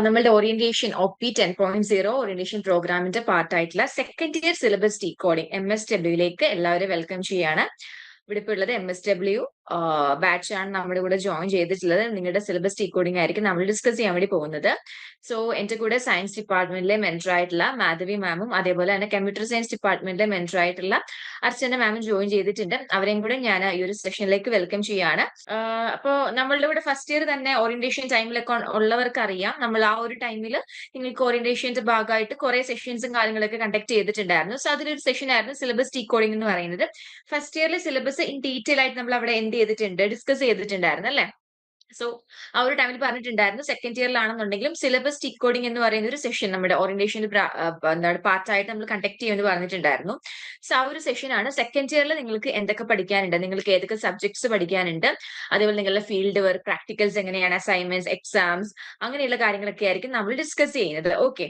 നമ്മളുടെ orientation O P ten point zero orientation പ്രോഗ്രാമിന്റെ പാർട്ടായിട്ടുള്ള second year syllabus decoding M S ഡബ്ല്യൂയിലേക്ക് എല്ലാവരും welcome ചെയ്യാണ് ഇവിടെ ഇപ്പോൾ ഉള്ളത് എം എസ് ഡബ്ല്യു ബാച്ച് ആണ് നമ്മുടെ കൂടെ ജോയിൻ ചെയ്തിട്ടുള്ളത്. നിങ്ങളുടെ സിലബസ് ഡീകോഡിംഗ് ആയിരിക്കും നമ്മൾ ഡിസ്കസ് ചെയ്യാൻ വേണ്ടി പോകുന്നത്. സോ എന്റെ കൂടെ സയൻസ് ഡിപ്പാർട്ട്മെന്റിലെ മെന്റർ ആയിട്ടുള്ള മാധവി മാമും അതേപോലെ തന്നെ കമ്പ്യൂട്ടർ സയൻസ് ഡിപ്പാർട്ട്മെന്റിലെ മെന്റർ ആയിട്ടുള്ള അർച്ചന മാമും ജോയിൻ ചെയ്തിട്ടുണ്ട്. അവരെയും കൂടെ ഞാൻ ഈ ഒരു സെഷനിലേക്ക് വെൽക്കം ചെയ്യാണ് അപ്പോ നമ്മളുടെ കൂടെ ഫസ്റ്റ് ഇയർ തന്നെ ഓറിയന്റേഷൻ ടൈമിലൊക്കെ ഉള്ളവർക്ക് അറിയാം. നമ്മൾ ആ ഒരു ടൈമിൽ നിങ്ങൾക്ക് ഓറിയന്റേഷന്റെ ഭാഗമായിട്ട് കുറെ സെഷൻസും കാര്യങ്ങളൊക്കെ കണ്ടക്ട് ചെയ്തിട്ടുണ്ടായിരുന്നു. സോ അതിലൊരു സെഷൻ ആയിരുന്നു സിലബസ് ഡീകോഡിംഗ് എന്ന് പറയുന്നത്. ഫസ്റ്റ് ഇയറിലെ സിലബസ് ഇൻ ഡീറ്റെയിൽ ആയിട്ട് നമ്മൾ അവിടെ എന്ത് ചെയ്തിട്ടുണ്ട് ഡിസ്കസ് ചെയ്തിട്ടുണ്ടായിരുന്നു അല്ലേ? സോ ആ ഒരു ടൈമിൽ പറഞ്ഞിട്ടുണ്ടായിരുന്നു സെക്കൻഡ് ഇയറിലാണെന്നുണ്ടെങ്കിലും സിലബസ് ടിക് കോഡിംഗ് എന്ന് പറയുന്ന ഒരു സെഷൻ നമ്മുടെ ഓറിയന്റേഷൻ എന്താണ് പാർട്ടായിട്ട് നമ്മൾ കണ്ടക്ട് ചെയ്യുമെന്ന് പറഞ്ഞിട്ടുണ്ടായിരുന്നു. സോ ആ ഒരു സെഷനാണ് സെക്കൻഡ് ഇയറിൽ നിങ്ങൾക്ക് എന്തൊക്കെ പഠിക്കാനുണ്ട് നിങ്ങൾക്ക് ഏതൊക്കെ സബ്ജക്ട്സ് പഠിക്കാനുണ്ട് അതേപോലെ നിങ്ങളുടെ ഫീൽഡ് വർക്ക് പ്രാക്ടിക്കൽസ് എങ്ങനെയാണ് അസൈൻമെന്റ്സ് എക്സാംസ് അങ്ങനെയുള്ള കാര്യങ്ങളൊക്കെ ആയിരിക്കും നമ്മൾ ഡിസ്കസ് ചെയ്യുന്നത്. Okay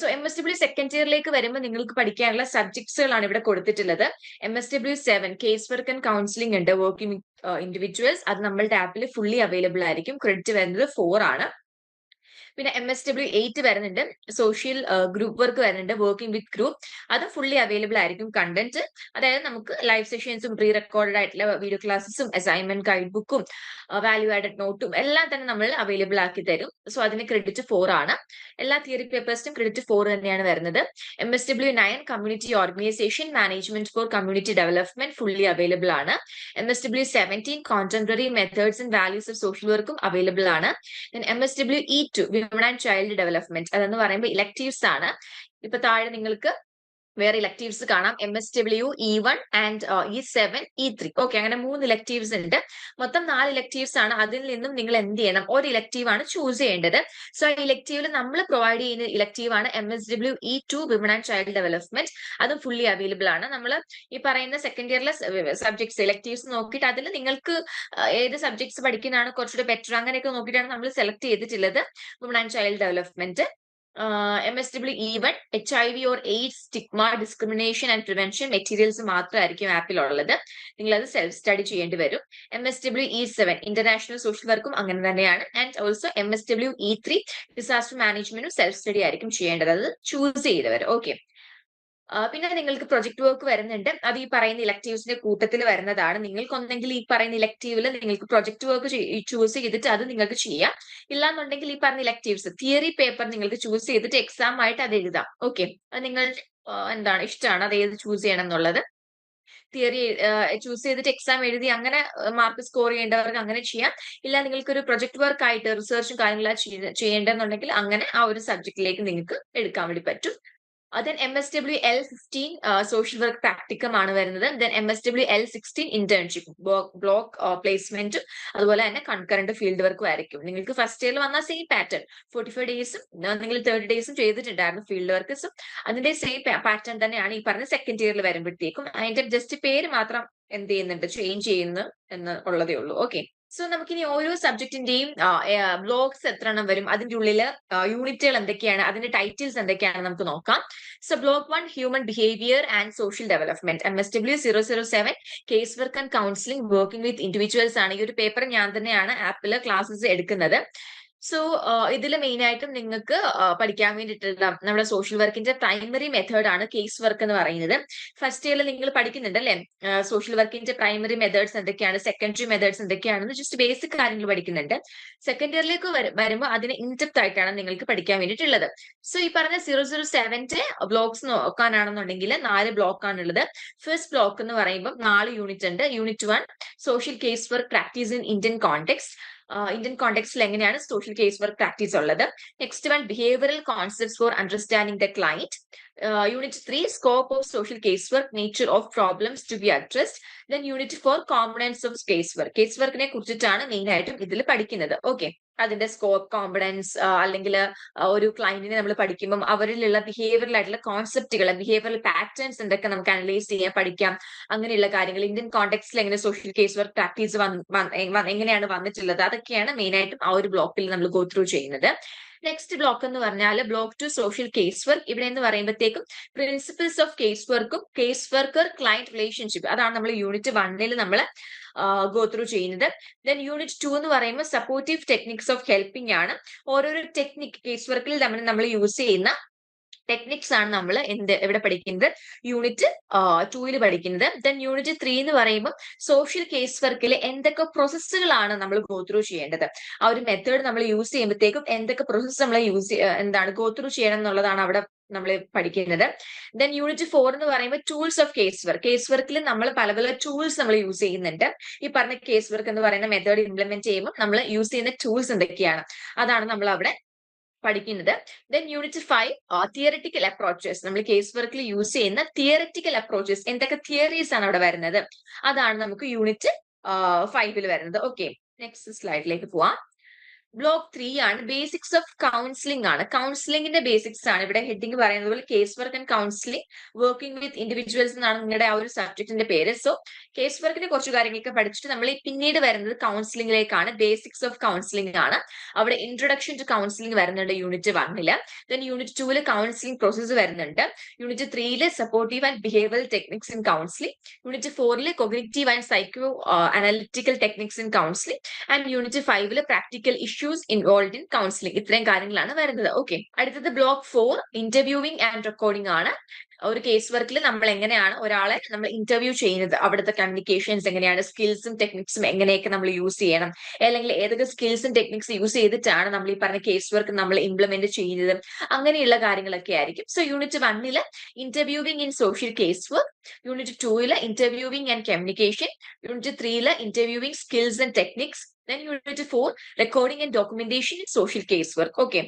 so M S W second ഇയറിലേക്ക് വരുമ്പോൾ നിങ്ങൾക്ക് പഠിക്കാനുള്ള സബ്ജക്ട്സുകളാണ് ഇവിടെ കൊടുത്തിട്ടുള്ളത്. M S W seven case work and counselling ഉണ്ട് വർക്കിംഗ് ഇൻഡിവിജ്വൽസ് അത് നമ്മളുടെ ആപ്പിൽ ഫുള്ളി അവൈലബിൾ ആയിരിക്കും. ക്രെഡിറ്റ് വരുന്നത് ഫോർ ആണ്. പിന്നെ എം എസ് ഡബ്ല്യു എയ്റ്റ് വരുന്നുണ്ട്. സോഷ്യൽ ഗ്രൂപ്പ് വർക്ക് വരുന്നുണ്ട്. വർക്കിംഗ് വിത്ത് ഗ്രൂപ്പ് അത് ഫുള്ളി അവൈലബിൾ ആയിരിക്കും കണ്ടന്റ് അതായത് നമുക്ക് ലൈവ് സെഷൻസും പ്രീ റെക്കോർഡ് ആയിട്ടുള്ള വീഡിയോ ക്ലാസ്സും അസൈൻമെന്റ് ഗൈഡ് ബുക്കും വാല്യൂ ആഡഡ് നോട്ടും എല്ലാം തന്നെ നമ്മൾ അവൈലബിൾ ആക്കി തരും. സോ അതിന് ക്രെഡിറ്റ് ഫോർ ആണ്. എല്ലാ തിയറി പേപ്പേഴ്സിനും ക്രെഡിറ്റ് ഫോർ തന്നെയാണ് വരുന്നത്. M S W nine community organisation management for community development fully available ആണ്. M S W seventeen contemporary methods and values of social വർക്കും അവൈലബിൾ ആണ്. M S W E two women and child development അതെന്ന് പറയുമ്പോൾ electives ആണ്. ഇപ്പൊ താഴെ നിങ്ങൾക്ക് വേറെ ഇലക്ടീവ്സ് കാണാം. M S W E one and E seven E three okay അങ്ങനെ മൂന്ന് ഇലക്ടീവ്സ് ഉണ്ട്. മൊത്തം നാല് ഇലക്ടീവ്സ് ആണ്. അതിൽ നിന്നും നിങ്ങൾ എന്ത് ചെയ്യണം? ഒരു ഇലക്ടീവ് ആണ് ചൂസ് ചെയ്യേണ്ടത്. സോ ആ ഇലക്ടീവിൽ നമ്മൾ പ്രൊവൈഡ് ചെയ്യുന്ന ഇലക്ടീവ് ആണ് M S W E two women and child development അതും ഫുള്ളി അവൈലബിൾ ആണ്. നമ്മൾ ഈ പറയുന്ന സെക്കൻഡ് ഇയറിലെ സബ്ജക്ട്സ് ഇലക്ടീവ്സ് നോക്കിയിട്ട് അതിൽ നിങ്ങൾക്ക് ഏത് സബ്ജക്ട്സ് പഠിക്കുന്നതാണ് കുറച്ചുകൂടെ ബെറ്റർ അങ്ങനെയൊക്കെ നോക്കിയിട്ടാണ് നമ്മൾ സെലക്ട് ചെയ്തിട്ടുള്ളത്. Women and child development M S W E one H I V or AIDS stigma discrimination and prevention materials മാത്രമായിരിക്കും ആപ്പിൽ ഉള്ളത് നിങ്ങൾ അത് സെൽഫ് സ്റ്റഡി ചെയ്യേണ്ടി വരും. M S W E seven international social വർക്കും അങ്ങനെ തന്നെയാണ്. And also M S W E three disaster മാനേജ്മെന്റും സെൽഫ് സ്റ്റഡി ആയിരിക്കും ചെയ്യേണ്ടത്. അത് ചൂസ് ചെയ്തവർ ഓക്കെ പിന്നെ നിങ്ങൾക്ക് പ്രൊജക്ട് വർക്ക് വരുന്നുണ്ട്. അത് ഈ പറയുന്ന ഇലക്ടീവ്സിന്റെ കൂട്ടത്തിൽ വരുന്നതാണ്. നിങ്ങൾക്ക് ഒന്നെങ്കിൽ ഈ പറയുന്ന ഇലക്ടീവിൽ നിങ്ങൾക്ക് പ്രൊജക്ട് വർക്ക് ചൂസ് ചെയ്തിട്ട് അത് നിങ്ങൾക്ക് ചെയ്യാം. ഇല്ലാന്നുണ്ടെങ്കിൽ ഈ പറഞ്ഞ ഇലക്ടീവ്സ് തിയറി പേപ്പർ നിങ്ങൾക്ക് ചൂസ് ചെയ്തിട്ട് എക്സാം ആയിട്ട് അത് എഴുതാം. ഓക്കെ അത് നിങ്ങൾ എന്താണ് ഇഷ്ടമാണ്? അത് ഏത് ചൂസ് ചെയ്യണം എന്നുള്ളത്. തിയറി ചൂസ് ചെയ്തിട്ട് എക്സാം എഴുതി അങ്ങനെ മാർക്ക് സ്കോർ ചെയ്യേണ്ടവർക്ക് അങ്ങനെ ചെയ്യാം. ഇല്ല നിങ്ങൾക്ക് ഒരു പ്രൊജക്ട് വർക്ക് ആയിട്ട് റിസർച്ചും കാര്യങ്ങളും ചെയ്യേണ്ടതെന്നുണ്ടെങ്കിൽ അങ്ങനെ ആ ഒരു സബ്ജക്റ്റിലേക്ക് നിങ്ങൾക്ക് എടുക്കാൻ വേണ്ടി പറ്റും. Then M S W L fifteen social work practicum ആണ് വരുന്നത്. Then M S W L sixteen internship block പ്ലേസ്മെന്റും അതുപോലെ തന്നെ കൺകറന്റ് ഫീൽഡ് വർക്കും ആയിരിക്കും. നിങ്ങൾക്ക് ഫസ്റ്റ് ഇയറിൽ വന്ന സെയിം പാറ്റേൺ ഫോർട്ടി ഫൈവ് ഡേയ്സും നിങ്ങൾ തേർട്ടി ഡേയ്സും ചെയ്തിട്ടുണ്ടായിരുന്നു ഫീൽഡ് വർക്ക്സും അതിന്റെ സെയിം പാറ്റേൺ തന്നെയാണ് ഈ പറഞ്ഞ സെക്കൻഡ് ഇയറിൽ വരുമ്പോഴത്തേക്കും. അതിന്റെ ജസ്റ്റ് പേര് മാത്രം എന്ത് ചെയ്യുന്നുണ്ട്? ചേഞ്ച് ചെയ്യുന്നു എന്ന് ഉള്ളതേ ഉള്ളൂ. ഓക്കെ സോ നമുക്കിനി ഓരോ സബ്ജക്റ്റിന്റെയും ബ്ലോഗ്സ് എത്ര എണ്ണം വരും? അതിന്റെ ഉള്ളിൽ യൂണിറ്റുകൾ എന്തൊക്കെയാണ്? അതിന്റെ ടൈറ്റിൽസ് എന്തൊക്കെയാണ് നമുക്ക് നോക്കാം. So block one human behaviour and social development M S W zero zero seven case work and counselling working with individuals ആണ്. ഈ ഒരു പേപ്പർ ഞാൻ തന്നെയാണ് ആപ്പിൽ ക്ലാസ്സസ് എടുക്കുന്നത്. സോ ഇതിൽ മെയിൻ ആയിട്ടും നിങ്ങൾക്ക് പഠിക്കാൻ വേണ്ടിയിട്ടുള്ള നമ്മുടെ സോഷ്യൽ വർക്കിന്റെ പ്രൈമറി മെത്തേഡ് ആണ് കേസ് വർക്ക് എന്ന് പറയുന്നത്. ഫസ്റ്റ് ഇയറിൽ നിങ്ങൾ പഠിക്കുന്നുണ്ട് അല്ലെ? സോഷ്യൽ വർക്കിന്റെ പ്രൈമറി മെത്തേഡ്സ് എന്തൊക്കെയാണ്? സെക്കൻഡറി മെത്തേഡ്സ് എന്തൊക്കെയാണെന്ന് ജസ്റ്റ് ബേസിക് കാര്യങ്ങൾ പഠിക്കുന്നുണ്ട്. സെക്കൻഡ് ഇയറിലേക്ക് വരുമ്പോൾ അതിന് ഇൻഡെപ്ത് ആയിട്ടാണ് നിങ്ങൾക്ക് പഠിക്കാൻ വേണ്ടിയിട്ടുള്ളത്. സോ ഈ പറഞ്ഞ സീറോ സീറോ സെവന്റെ ബ്ലോക്സ് നോക്കാനാണെന്നുണ്ടെങ്കിൽ നാല് ബ്ലോക്ക് ആണുള്ളത്. ഫസ്റ്റ് ബ്ലോക്ക് എന്ന് പറയുമ്പോൾ നാല് യൂണിറ്റ് ഉണ്ട്. Unit one social case work practice in Indian context Indian കോണ്ടെക്സ്റ്റിൽ എങ്ങനെയാണ് സോഷ്യൽ കേസ് വർക്ക് പ്രാക്ടീസ് ഉള്ളത്? Next one behavioural concepts for understanding the client unit three scope of social case work nature of problems to be addressed then unit four components of case work case വർക്കിനെ കുറിച്ചിട്ടാണ് main ആയിട്ടും ഇതിൽ പഠിക്കുന്നത്. Okay അതിന്റെ scope കോമ്പിഡൻസ് അല്ലെങ്കിൽ ഒരു ക്ലയന്റിനെ നമ്മൾ പഠിക്കുമ്പോൾ അവരിലുള്ള ബിഹേവിയറൽ ആയിട്ടുള്ള കോൺസെപ്റ്റുകൾ ബിഹേവിയറൽ പാറ്റേൺസ് എന്തൊക്കെ നമുക്ക് അനലൈസ് ചെയ്യാൻ പഠിക്കാം അങ്ങനെയുള്ള കാര്യങ്ങൾ ഇന്ത്യൻ കോണ്ടെക്സ്റ്റിൽ എങ്ങനെ സോഷ്യൽ കേസ് വർക്ക് പ്രാക്ടീസ് എങ്ങനെയാണ് വന്നിട്ടുള്ളത് അതൊക്കെയാണ് മെയിൻ ആയിട്ടും ആ ഒരു ബ്ലോക്കിൽ നമ്മൾ ഗോ ത്രൂ ചെയ്യുന്നത്. നെക്സ്റ്റ് ബ്ലോക്ക് എന്ന് പറഞ്ഞാൽ block two social case work ഇവിടെ എന്ന് പറയുമ്പോഴത്തേക്കും പ്രിൻസിപ്പിൾസ് ഓഫ് കേസ് വർക്കും കേസ് വർക്കർ ക്ലയന്റ് റിലേഷൻഷിപ്പ് അതാണ് നമ്മൾ യൂണിറ്റ് വണ്ണിൽ നമ്മൾ ഗോ ത്രൂ ചെയ്യുന്നത്. ദെൻ യൂണിറ്റ് ടു എന്ന് പറയുമ്പോൾ സപ്പോർട്ടീവ് ടെക്നിക്സ് ഓഫ് ഹെൽപ്പിംഗ് ആണ്. ഓരോരോ ടെക്നിക് കേസ് വർക്കിൽ നമ്മൾ നമ്മൾ യൂസ് ചെയ്യുന്ന ടെക്നിക്സ് ആണ് നമ്മൾ എന്ത് എവിടെ പഠിക്കുന്നത്? യൂണിറ്റ് ടൂയിൽ പഠിക്കുന്നത്. ദെൻ യൂണിറ്റ് ത്രീ എന്ന് പറയുമ്പോൾ സോഷ്യൽ കേസ് വർക്കിൽ എന്തൊക്കെ പ്രോസസ്സുകളാണ് നമ്മൾ ഗോ ത്രൂ ചെയ്യേണ്ടത്? ആ ഒരു മെത്തേഡ് നമ്മൾ യൂസ് ചെയ്യുമ്പോഴത്തേക്കും എന്തൊക്കെ പ്രോസസ്സ് നമ്മൾ യൂസ് എന്താണ് ഗോ ത്രൂ ചെയ്യണം എന്നുള്ളതാണ് അവിടെ നമ്മൾ പഠിക്കുന്നത്. ദെൻ യൂണിറ്റ് ഫോർ എന്ന് പറയുമ്പോൾ tools of case work case വർക്കിൽ നമ്മൾ പല പല ടൂൾസ് നമ്മൾ യൂസ് ചെയ്യുന്നുണ്ട്. ഈ പറഞ്ഞ കേസ് വർക്ക് എന്ന് പറയുന്ന മെത്തേഡ് ഇംപ്ലിമെന്റ് ചെയ്യുമ്പോൾ നമ്മൾ യൂസ് ചെയ്യുന്ന ടൂൾസ് എന്തൊക്കെയാണ്? അതാണ് നമ്മൾ അവിടെ പഠിക്കുന്നത്. Then unit five theoretical approaches നമ്മൾ കേസ് വർക്കിൽ യൂസ് ചെയ്യുന്ന തിയറിറ്റിക്കൽ അപ്രോച്ചസ് എന്തൊക്കെ തിയറീസ് ആണ് അവിടെ വരുന്നത്? അതാണ് നമുക്ക് യൂണിറ്റ് ഫൈവിൽ വരുന്നത്. ഓക്കെ നെക്സ്റ്റ് സ്ലൈഡിലേക്ക് പോവാം. ബ്ലോക്ക് ത്രീ ആണ്. ബേസിക്സ് ഓഫ് കൗൺസിലിംഗ് ആണ്. കൗൺസിലിംഗിന്റെ ബേസിക്സ് ആണ് ഇവിടെ ഹെഡിങ് പറയുന്നത് പോലെ case work and counselling working with individuals എന്നാണ് നിങ്ങളുടെ ആ ഒരു സബ്ജക്റ്റിന്റെ പേര്. സോ കേസ് വർക്കിന്റെ കുറച്ച് കാര്യങ്ങളൊക്കെ പഠിച്ചിട്ട് നമ്മൾ പിന്നീട് വരുന്നത് കൗൺസിലിംഗിലേക്കാണ് ബേസിക്സ് ഓഫ് കൗൺസിലിംഗ് ആണ്. അവിടെ ഇൻട്രൊഡക്ഷൻ ടു കൗൺസിലിംഗ് വരുന്നുണ്ട് യൂണിറ്റ് വണ്ണിൽ ദെൻ യൂണിറ്റ് ടൂവിൽ കൗൺസിലിംഗ് പ്രോസസ്സ് വരുന്നുണ്ട്. യൂണിറ്റ് ത്രീയിൽ supportive and behavioural techniques in counselling unit ഫോറിൽ cognitive and psychoanalytical techniques in counselling and unit ഫൈവിൽ practical issues involve in counselling ഇത്രയും കാര്യങ്ങളാണ് വരുന്നത്. ഓക്കെ അടുത്തത് block four interviewing and recording ആണ്. ഒരു കേസ് വർക്കിൽ നമ്മൾ എങ്ങനെയാണ് ഒരാളെ നമ്മൾ ഇന്റർവ്യൂ ചെയ്യുന്നത്? അവിടുത്തെ കമ്മ്യൂണിക്കേഷൻസ് എങ്ങനെയാണ്? സ്കിൽസും ടെക്നിക്സും എങ്ങനെയൊക്കെ നമ്മൾ യൂസ് ചെയ്യണം? അല്ലെങ്കിൽ ഏതൊക്കെ സ്കിൽസും ടെക്നിക്സ് യൂസ് ചെയ്തിട്ടാണ് നമ്മൾ ഈ പറഞ്ഞ കേസ് വർക്ക് നമ്മൾ ഇംപ്ലിമെന്റ് ചെയ്യുന്നത്? അങ്ങനെയുള്ള കാര്യങ്ങളൊക്കെ ആയിരിക്കും. സോ യൂണിറ്റ് വണ്ണിൽ interviewing in social case work unit ടൂയിൽ interviewing and communication unit ത്രീയിൽ interviewing skills and techniques then unit four recording and documentation in social case work okay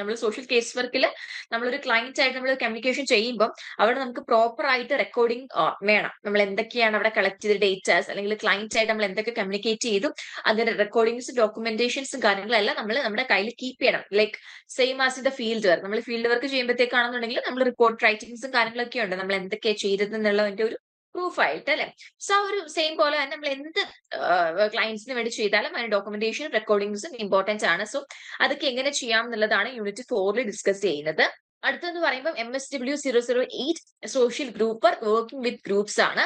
നമ്മൾ സോഷ്യൽ കേസ് വർക്കിൽ നമ്മളൊരു ക്ലയന്റ് ആയിട്ട് നമ്മൾ കമ്മ്യൂണിക്കേഷൻ ചെയ്യുമ്പോൾ അവിടെ നമുക്ക് പ്രോപ്പർ ആയിട്ട് റെക്കോർഡിംഗ് വേണം. നമ്മൾ എന്തൊക്കെയാണ് അവിടെ കളക്ട് ചെയ്ത ഡേറ്റാസ് അല്ലെങ്കിൽ ക്ലയന്റ് ആയിട്ട് നമ്മൾ എന്തൊക്കെ കമ്മ്യൂണിക്കേറ്റ് ചെയ്തു അതിന്റെ റെക്കോർഡിംഗ്സും ഡോക്യുമെന്റേഷൻസും കാര്യങ്ങളെല്ലാം നമ്മൾ നമ്മുടെ കയ്യിൽ കീപ്പ് ചെയ്യണം. Like same as in the field work നമ്മൾ ഫീൽഡ് വർക്ക് ചെയ്യുമ്പോഴത്തേക്കാണെന്നുണ്ടെങ്കിൽ നമ്മൾ റിപ്പോർട്ട് റൈറ്റിംഗ്സും കാര്യങ്ങളൊക്കെ ഉണ്ട്. നമ്മൾ എന്തൊക്കെയാണ് ചെയ്തതെന്നുള്ളതിന്റെ ഒരു പ്രൂഫ് ആയിട്ട് അല്ലെ സോ ആ ഒരു സെയിം പോലെ തന്നെ നമ്മൾ എന്ത് ക്ലയൻസിന് വേണ്ടി ചെയ്താലും അതിന് ഡോക്യുമെന്റേഷൻ റെക്കോർഡിങ്സും ഇമ്പോർട്ടൻസ് ആണ്. സോ അതൊക്കെ എങ്ങനെ ചെയ്യാം എന്നുള്ളതാണ് യൂണിറ്റ് ഫോറിൽ ഡിസ്കസ് ചെയ്യുന്നത്. അടുത്തെന്ന് പറയുമ്പോൾ M S W zero zero eight social group working with groups ആണ്.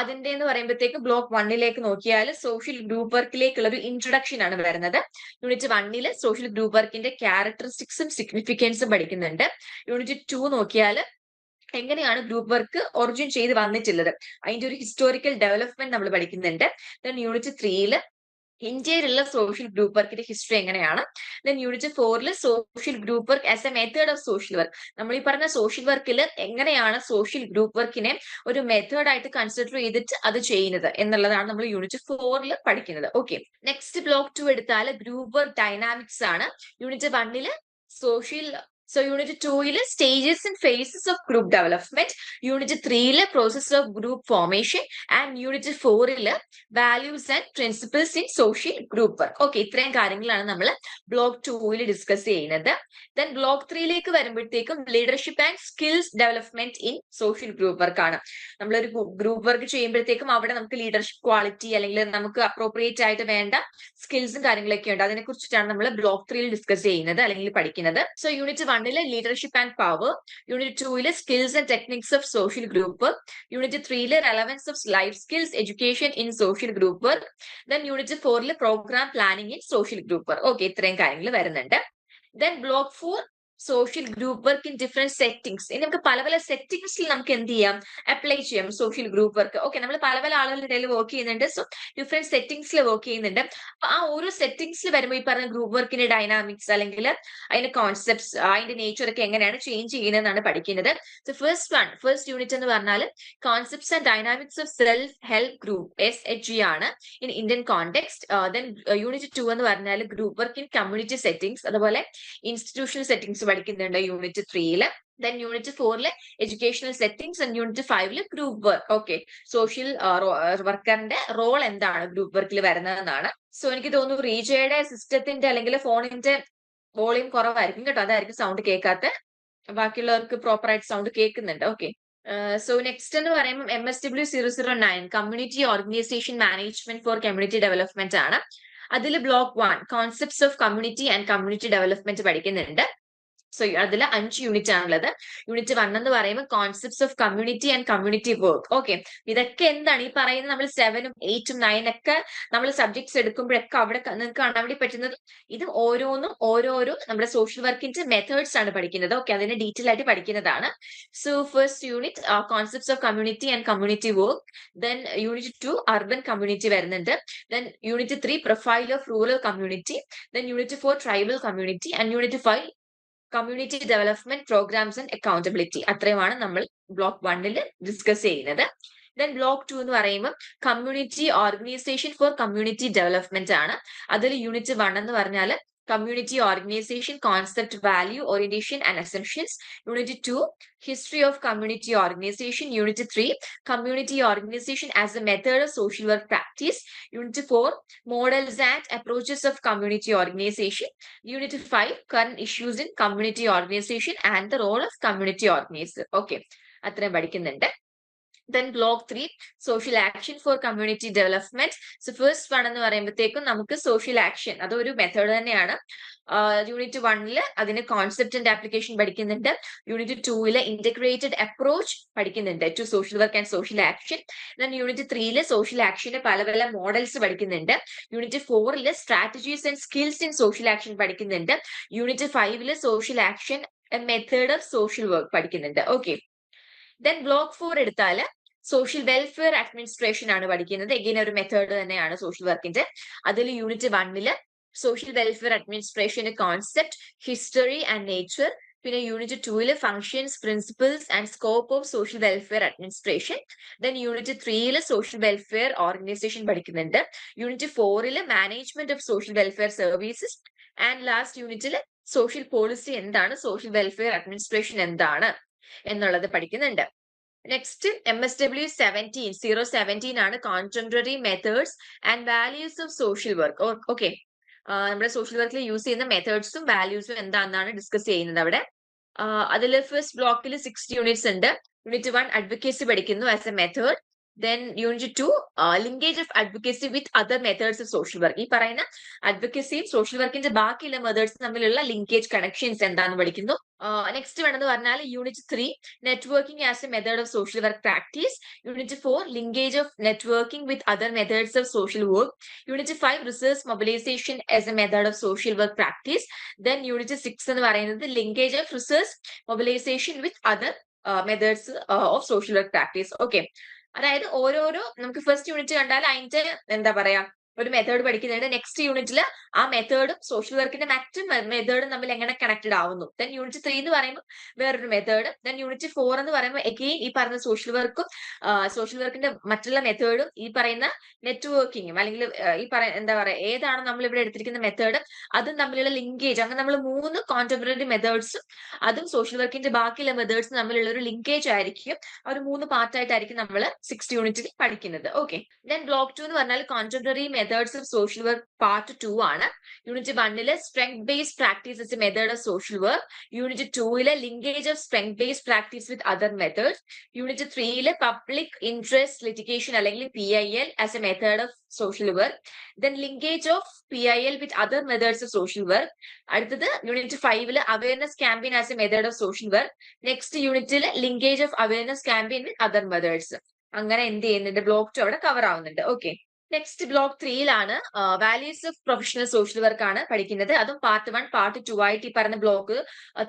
അതിന്റെ എന്ന് പറയുമ്പോഴത്തേക്ക് ബ്ലോക്ക് വണ്ണിലേക്ക് നോക്കിയാൽ സോഷ്യൽ ഗ്രൂപ്പ് വർക്കിലേക്കുള്ള ഒരു ഇൻട്രൊഡക്ഷൻ ആണ് വരുന്നത്. യൂണിറ്റ് വണ്ണിൽ സോഷ്യൽ ഗ്രൂപ്പ് വർക്കിന്റെ ക്യാരക്ടറിസ്റ്റിക്സും സിഗ്നിഫിക്കൻസും പഠിക്കുന്നുണ്ട്. യൂണിറ്റ് ടു നോക്കിയാൽ എങ്ങനെയാണ് ഗ്രൂപ്പ് വർക്ക് ഒറിജിൻ ചെയ്ത് വന്നിട്ടുള്ളത്? അതിന്റെ ഒരു ഹിസ്റ്റോറിക്കൽ ഡെവലപ്മെന്റ് നമ്മൾ പഠിക്കുന്നുണ്ട്. ദെൻ യൂണിറ്റ് ത്രീയിൽ ഇന്ത്യയിലുള്ള സോഷ്യൽ ഗ്രൂപ്പ് വർക്കിന്റെ ഹിസ്റ്ററി എങ്ങനെയാണ്? ദെൻ യൂണിറ്റ് ഫോറിൽ social group work as a method of social work നമ്മൾ ഈ പറഞ്ഞ സോഷ്യൽ വർക്കിൽ എങ്ങനെയാണ് സോഷ്യൽ ഗ്രൂപ്പ് വർക്കിനെ ഒരു മെത്തേഡ് ആയിട്ട് കൺസിഡർ ചെയ്തിട്ട് അത് ചെയ്യുന്നത് എന്നുള്ളതാണ് നമ്മൾ യൂണിറ്റ് ഫോറിൽ പഠിക്കുന്നത്. ഓക്കെ നെക്സ്റ്റ് ബ്ലോക്ക് ടു എടുത്താൽ ഗ്രൂപ്പ് വർക്ക് ഡൈനാമിക്സ് ആണ്. യൂണിറ്റ് വണ്ണിൽ social so unit ടൂയിൽ stages and phases of group development unit ത്രീയിൽ process of group formation and unit ഫോറിൽ values and principles in social group work okay ഇത്രയും കാര്യങ്ങളാണ് നമ്മൾ block ടൂയിൽ discuss ചെയ്യുന്നത്. ദെൻ ബ്ലോക്ക് ത്രീയിലേക്ക് വരുമ്പോഴത്തേക്കും leadership and skills development in social group work ആണ്. നമ്മളൊരു ഗ്രൂപ്പ് വർക്ക് ചെയ്യുമ്പോഴത്തേക്കും അവിടെ നമുക്ക് ലീഡർഷിപ്പ് ക്വാളിറ്റി അല്ലെങ്കിൽ നമുക്ക് അപ്രോപ്രിയേറ്റ് ആയിട്ട് വേണ്ട സ്കിൽസും കാര്യങ്ങളൊക്കെ ഉണ്ട്. അതിനെ കുറിച്ചിട്ടാണ് നമ്മൾ ബ്ലോക്ക് ത്രീയിൽ ഡിസ്കസ് ചെയ്യുന്നത് അല്ലെങ്കിൽ പഠിക്കുന്നത്. സോ യൂണിറ്റ് വണ്ണിൽ leadership and power unit ടൂയിൽ skills and techniques of social group unit ത്രീയിൽ relevance of life skills education in social group then unit ഫോറിൽ programme planning in social group okay ഇത്രയും കാര്യങ്ങൾ വരുന്നുണ്ട്. Then block four social group work in different settings ഇനി നമുക്ക് പല പല സെറ്റിംഗ്സിൽ നമുക്ക് എന്ത് ചെയ്യാം? അപ്ലൈ ചെയ്യാം സോഷ്യൽ ഗ്രൂപ്പ് വർക്ക് ഓക്കെ നമ്മൾ പല പല ആളുകളുടെ ഇടയിൽ വർക്ക് ചെയ്യുന്നുണ്ട്. സോ ഡിഫറെന്റ് സെറ്റിംഗ്സിൽ വർക്ക് ചെയ്യുന്നുണ്ട്. അപ്പൊ ആ ഓരോ സെറ്റിംഗ്സിൽ വരുമ്പോൾ ഈ പറഞ്ഞ ഗ്രൂപ്പ് വർക്കിന്റെ ഡൈനാമിക്സ് അല്ലെങ്കിൽ അതിന്റെ കോൺസെപ്റ്റ്സ് അതിന്റെ നേച്ചർ ഒക്കെ എങ്ങനെയാണ് ചേഞ്ച് ചെയ്യുന്നതെന്നാണ് പഠിക്കുന്നത്. So first one first unit എന്ന് പറഞ്ഞാൽ concepts and dynamics of self help group S H G ആണ് in Indian context then unit two എന്ന് പറഞ്ഞാൽ group work in community settings അതുപോലെ ഇൻസ്റ്റിറ്റ്യൂഷണൽ സെറ്റിംഗ്സ് പഠിക്കുന്നുണ്ട് യൂണിറ്റ് ത്രീയിൽ ദെൻ യൂണിറ്റ് ഫോറിൽ educational settings and unit ഫൈവിൽ ഗ്രൂപ്പ് വർക്ക് ഓക്കെ സോഷ്യൽ വർക്കറിന്റെ role എന്താണ് ഗ്രൂപ്പ് വർക്കിൽ വരുന്നതെന്നാണ്. സോ എനിക്ക് തോന്നുന്നു റീജയുടെ സിസ്റ്റത്തിന്റെ അല്ലെങ്കിൽ ഫോണിന്റെ വോളിയം കുറവായിരിക്കും കേട്ടോ. അതായിരിക്കും സൗണ്ട് കേൾക്കാത്ത ബാക്കിയുള്ളവർക്ക് പ്രോപ്പർ ആയിട്ട് സൗണ്ട് കേൾക്കുന്നുണ്ട് ഓക്കെ സോ നെക്സ്റ്റ് എന്ന് പറയുമ്പോൾ M S W zero zero nine community organisation management for community development ആണ്. അതിൽ block one concepts of community and community development പഠിക്കുന്നുണ്ട്. സോ അതിൽ അഞ്ച് യൂണിറ്റ് ആണുള്ളത്. യൂണിറ്റ് വൺ എന്ന് പറയുമ്പോൾ concepts of community and community work okay ഇതൊക്കെ എന്താണ്? ഈ പറയുന്നത് നമ്മൾ സെവനും എയ്റ്റും നയൻ ഒക്കെ നമ്മൾ സബ്ജക്ട്സ് എടുക്കുമ്പോഴൊക്കെ അവിടെ നിങ്ങൾക്ക് കാണാൻ പറ്റുന്നത് ഇത് ഓരോന്നും ഓരോരോ നമ്മുടെ സോഷ്യൽ വർക്കിന്റെ മെത്തേഡ്സ് ആണ് പഠിക്കുന്നത്. ഓക്കെ അതിന് ഡീറ്റെയിൽ ആയിട്ട് പഠിക്കുന്നതാണ്. So first unit concepts of community and community work then unit two urban community വരുന്നുണ്ട്. Then unit three profile of rural community then unit four tribal community and unit five community development programmes and accountability അത്രയുമാണ് നമ്മൾ block വണ്ണിൽ discuss ചെയ്യുന്നത്. Then block two എന്ന് പറയുമ്പോൾ community organisation for community development ആണ്. അതിൽ unit one എന്ന് പറഞ്ഞാൽ community organization concept value orientation and assumptions unit 2 history of community organization unit 3 community organization as a method of social work practice unit 4 models and approaches of community organization unit 5 current issues in community organization and the role of community organizer okay അത്രയും പഠിക്കുന്നുണ്ട് then block three social action for community development so first one എന്ന് പറയുമ്പോഴത്തേക്കും നമുക്ക് social action അതൊരു method തന്നെയാണ്. Unit വണ്ണിൽ അതിന് concept and application പഠിക്കുന്നുണ്ട്. യൂണിറ്റ് ടൂവിൽ ഇന്റഗ്രേറ്റഡ് അപ്രോച്ച് പഠിക്കുന്നുണ്ട് to social work and social action then unit ത്രീയിൽ സോഷ്യൽ ആക്ഷന്റെ പല പല മോഡൽസ് പഠിക്കുന്നുണ്ട്. യൂണിറ്റ് ഫോറിൽ strategies and skills in social action പഠിക്കുന്നുണ്ട്. യൂണിറ്റ് ഫൈവിൽ social action method of social work പഠിക്കുന്നുണ്ട്. ഓക്കെ ദെൻ ബ്ലോക്ക് ഫോർ എടുത്താൽ സോഷ്യൽ വെൽഫെയർ അഡ്മിനിസ്ട്രേഷൻ ആണ് പഠിക്കുന്നത്. എഗെയിൻ ഒരു മെത്തേഡ് തന്നെയാണ് സോഷ്യൽ വർക്കിന്റെ അതിൽ യൂണിറ്റ് വണ്ണിൽ സോഷ്യൽ വെൽഫെയർ അഡ്മിനിസ്ട്രേഷന്റെ കോൺസെപ്റ്റ് ഹിസ്റ്ററി ആൻഡ് നേച്ചർ പിന്നെ യൂണിറ്റ് ടൂവിൽ functions principles and scope of social welfare administration then unit ത്രീയിൽ സോഷ്യൽ വെൽഫെയർ ഓർഗനൈസേഷൻ പഠിക്കുന്നുണ്ട്. യൂണിറ്റ് ഫോറിൽ management of social welfare services and last യൂണിറ്റിൽ സോഷ്യൽ പോളിസി എന്താണ്? Social welfare administration എന്താണ്? എന്നുള്ളത് പഠിക്കുന്നുണ്ട്. Next M S W seventeen zero seventeen ആണ് contemporary methods and values of social work okay നമ്മുടെ social വർക്കിൽ യൂസ് ചെയ്യുന്ന മെത്തേഡ്സും വാല്യൂസും എന്താണെന്നാണ് ഡിസ്കസ് ചെയ്യുന്നത് അവിടെ. അതിൽ ഫസ്റ്റ് ബ്ലോക്കിൽ സിക്സ് യൂണിറ്റ്സ് ഉണ്ട്. യൂണിറ്റ് വൺ അഡ്വക്കേസി പഠിക്കുന്നു as a method then unit two linkage of advocacy with other methods of social work ഈ പറയുന്ന അഡ്വക്കേസിയും സോഷ്യൽ വർക്കിന്റെ ബാക്കിയുള്ള മെത്തേഡ്സ് തമ്മിലുള്ള ലിങ്കേജ് കണക്ഷൻസ് എന്താണെന്ന് പഠിക്കുന്നു. നെക്സ്റ്റ് വേണമെന്ന് പറഞ്ഞാൽ unit three networking as a method of social work practice unit four linkage of networking with other methods of social work unit five resource mobilisation as a method of social work practice then unit six എന്ന് പറയുന്നത് linkage of resource mobilisation with other methods of social work practice okay അതായത് ഓരോരോ നമുക്ക് first unit കണ്ടാൽ അതിന്റെ എന്താ പറയാ ഒരു മെത്തേഡ് പഠിക്കുന്നുണ്ട് നെക്സ്റ്റ് യൂണിറ്റിൽ ആ മെത്തേഡും സോഷ്യൽ വർക്കിന്റെ മറ്റു മെത്തേഡും തമ്മിൽ എങ്ങനെ കണക്റ്റഡ് ആവുന്നു. ദെൻ യൂണിറ്റ് ത്രീ എന്ന് പറയുമ്പോൾ വേറൊരു മെത്തേഡ് ദെൻ യൂണിറ്റ് ഫോർ എന്ന് പറയുമ്പോൾ എഗെയിൻ ഈ പറയുന്ന സോഷ്യൽ വർക്കും സോഷ്യൽ വർക്കിന്റെ മറ്റുള്ള മെത്തേഡും ഈ പറയുന്ന നെറ്റ്വർക്കിങ്ങും അല്ലെങ്കിൽ ഈ പറയ എന്താ പറയാ ഏതാണ് നമ്മൾ ഇവിടെ എടുത്തിരിക്കുന്ന മെത്തേഡ് അതും തമ്മിലുള്ള ലിങ്കേജ് അങ്ങനെ നമ്മൾ മൂന്ന് കോൺറ്റംപററി മെത്തേഡ്സും അതും സോഷ്യൽ വർക്കിന്റെ ബാക്കിയുള്ള മെത്തേഡ്സും തമ്മിലുള്ള ഒരു ലിങ്കേജ് ആയിരിക്കും. ഒരു മൂന്ന് പാർട്ടായിട്ടായിരിക്കും നമ്മൾ സിക്സ് യൂണിറ്റിൽ പഠിക്കുന്നത്. ഓക്കെ ദെൻ ബ്ലോക്ക് ടു എന്ന് പറഞ്ഞാൽ contemporary methods of social work part two ആണ്. യൂണിറ്റ് വണ്ണിൽ strength based practice is method of social work unit ടൂയിൽ linkage of strength based practice with other methods unit ത്രീയിൽ public interest litigation അല്ലെങ്കിൽ P I L as a method of social work then linkage of P I L with other methods of social work അടുത്തത് unit ഫൈവിൽ awareness campaign as a method of social work next യൂണിറ്റിൽ linkage of awareness campaign with other methods അങ്ങനെ എന്ത് ചെയ്യുന്നുണ്ട്? Block അവിടെ cover ആവുന്നുണ്ട്. Okay next block ത്രീയിലാണ് values of professional social work ആണ് പഠിക്കുന്നത്. അതും പാർട്ട് വൺ പാർട്ട് ടു ആയിട്ട് ഈ പറഞ്ഞ ബ്ലോക്ക്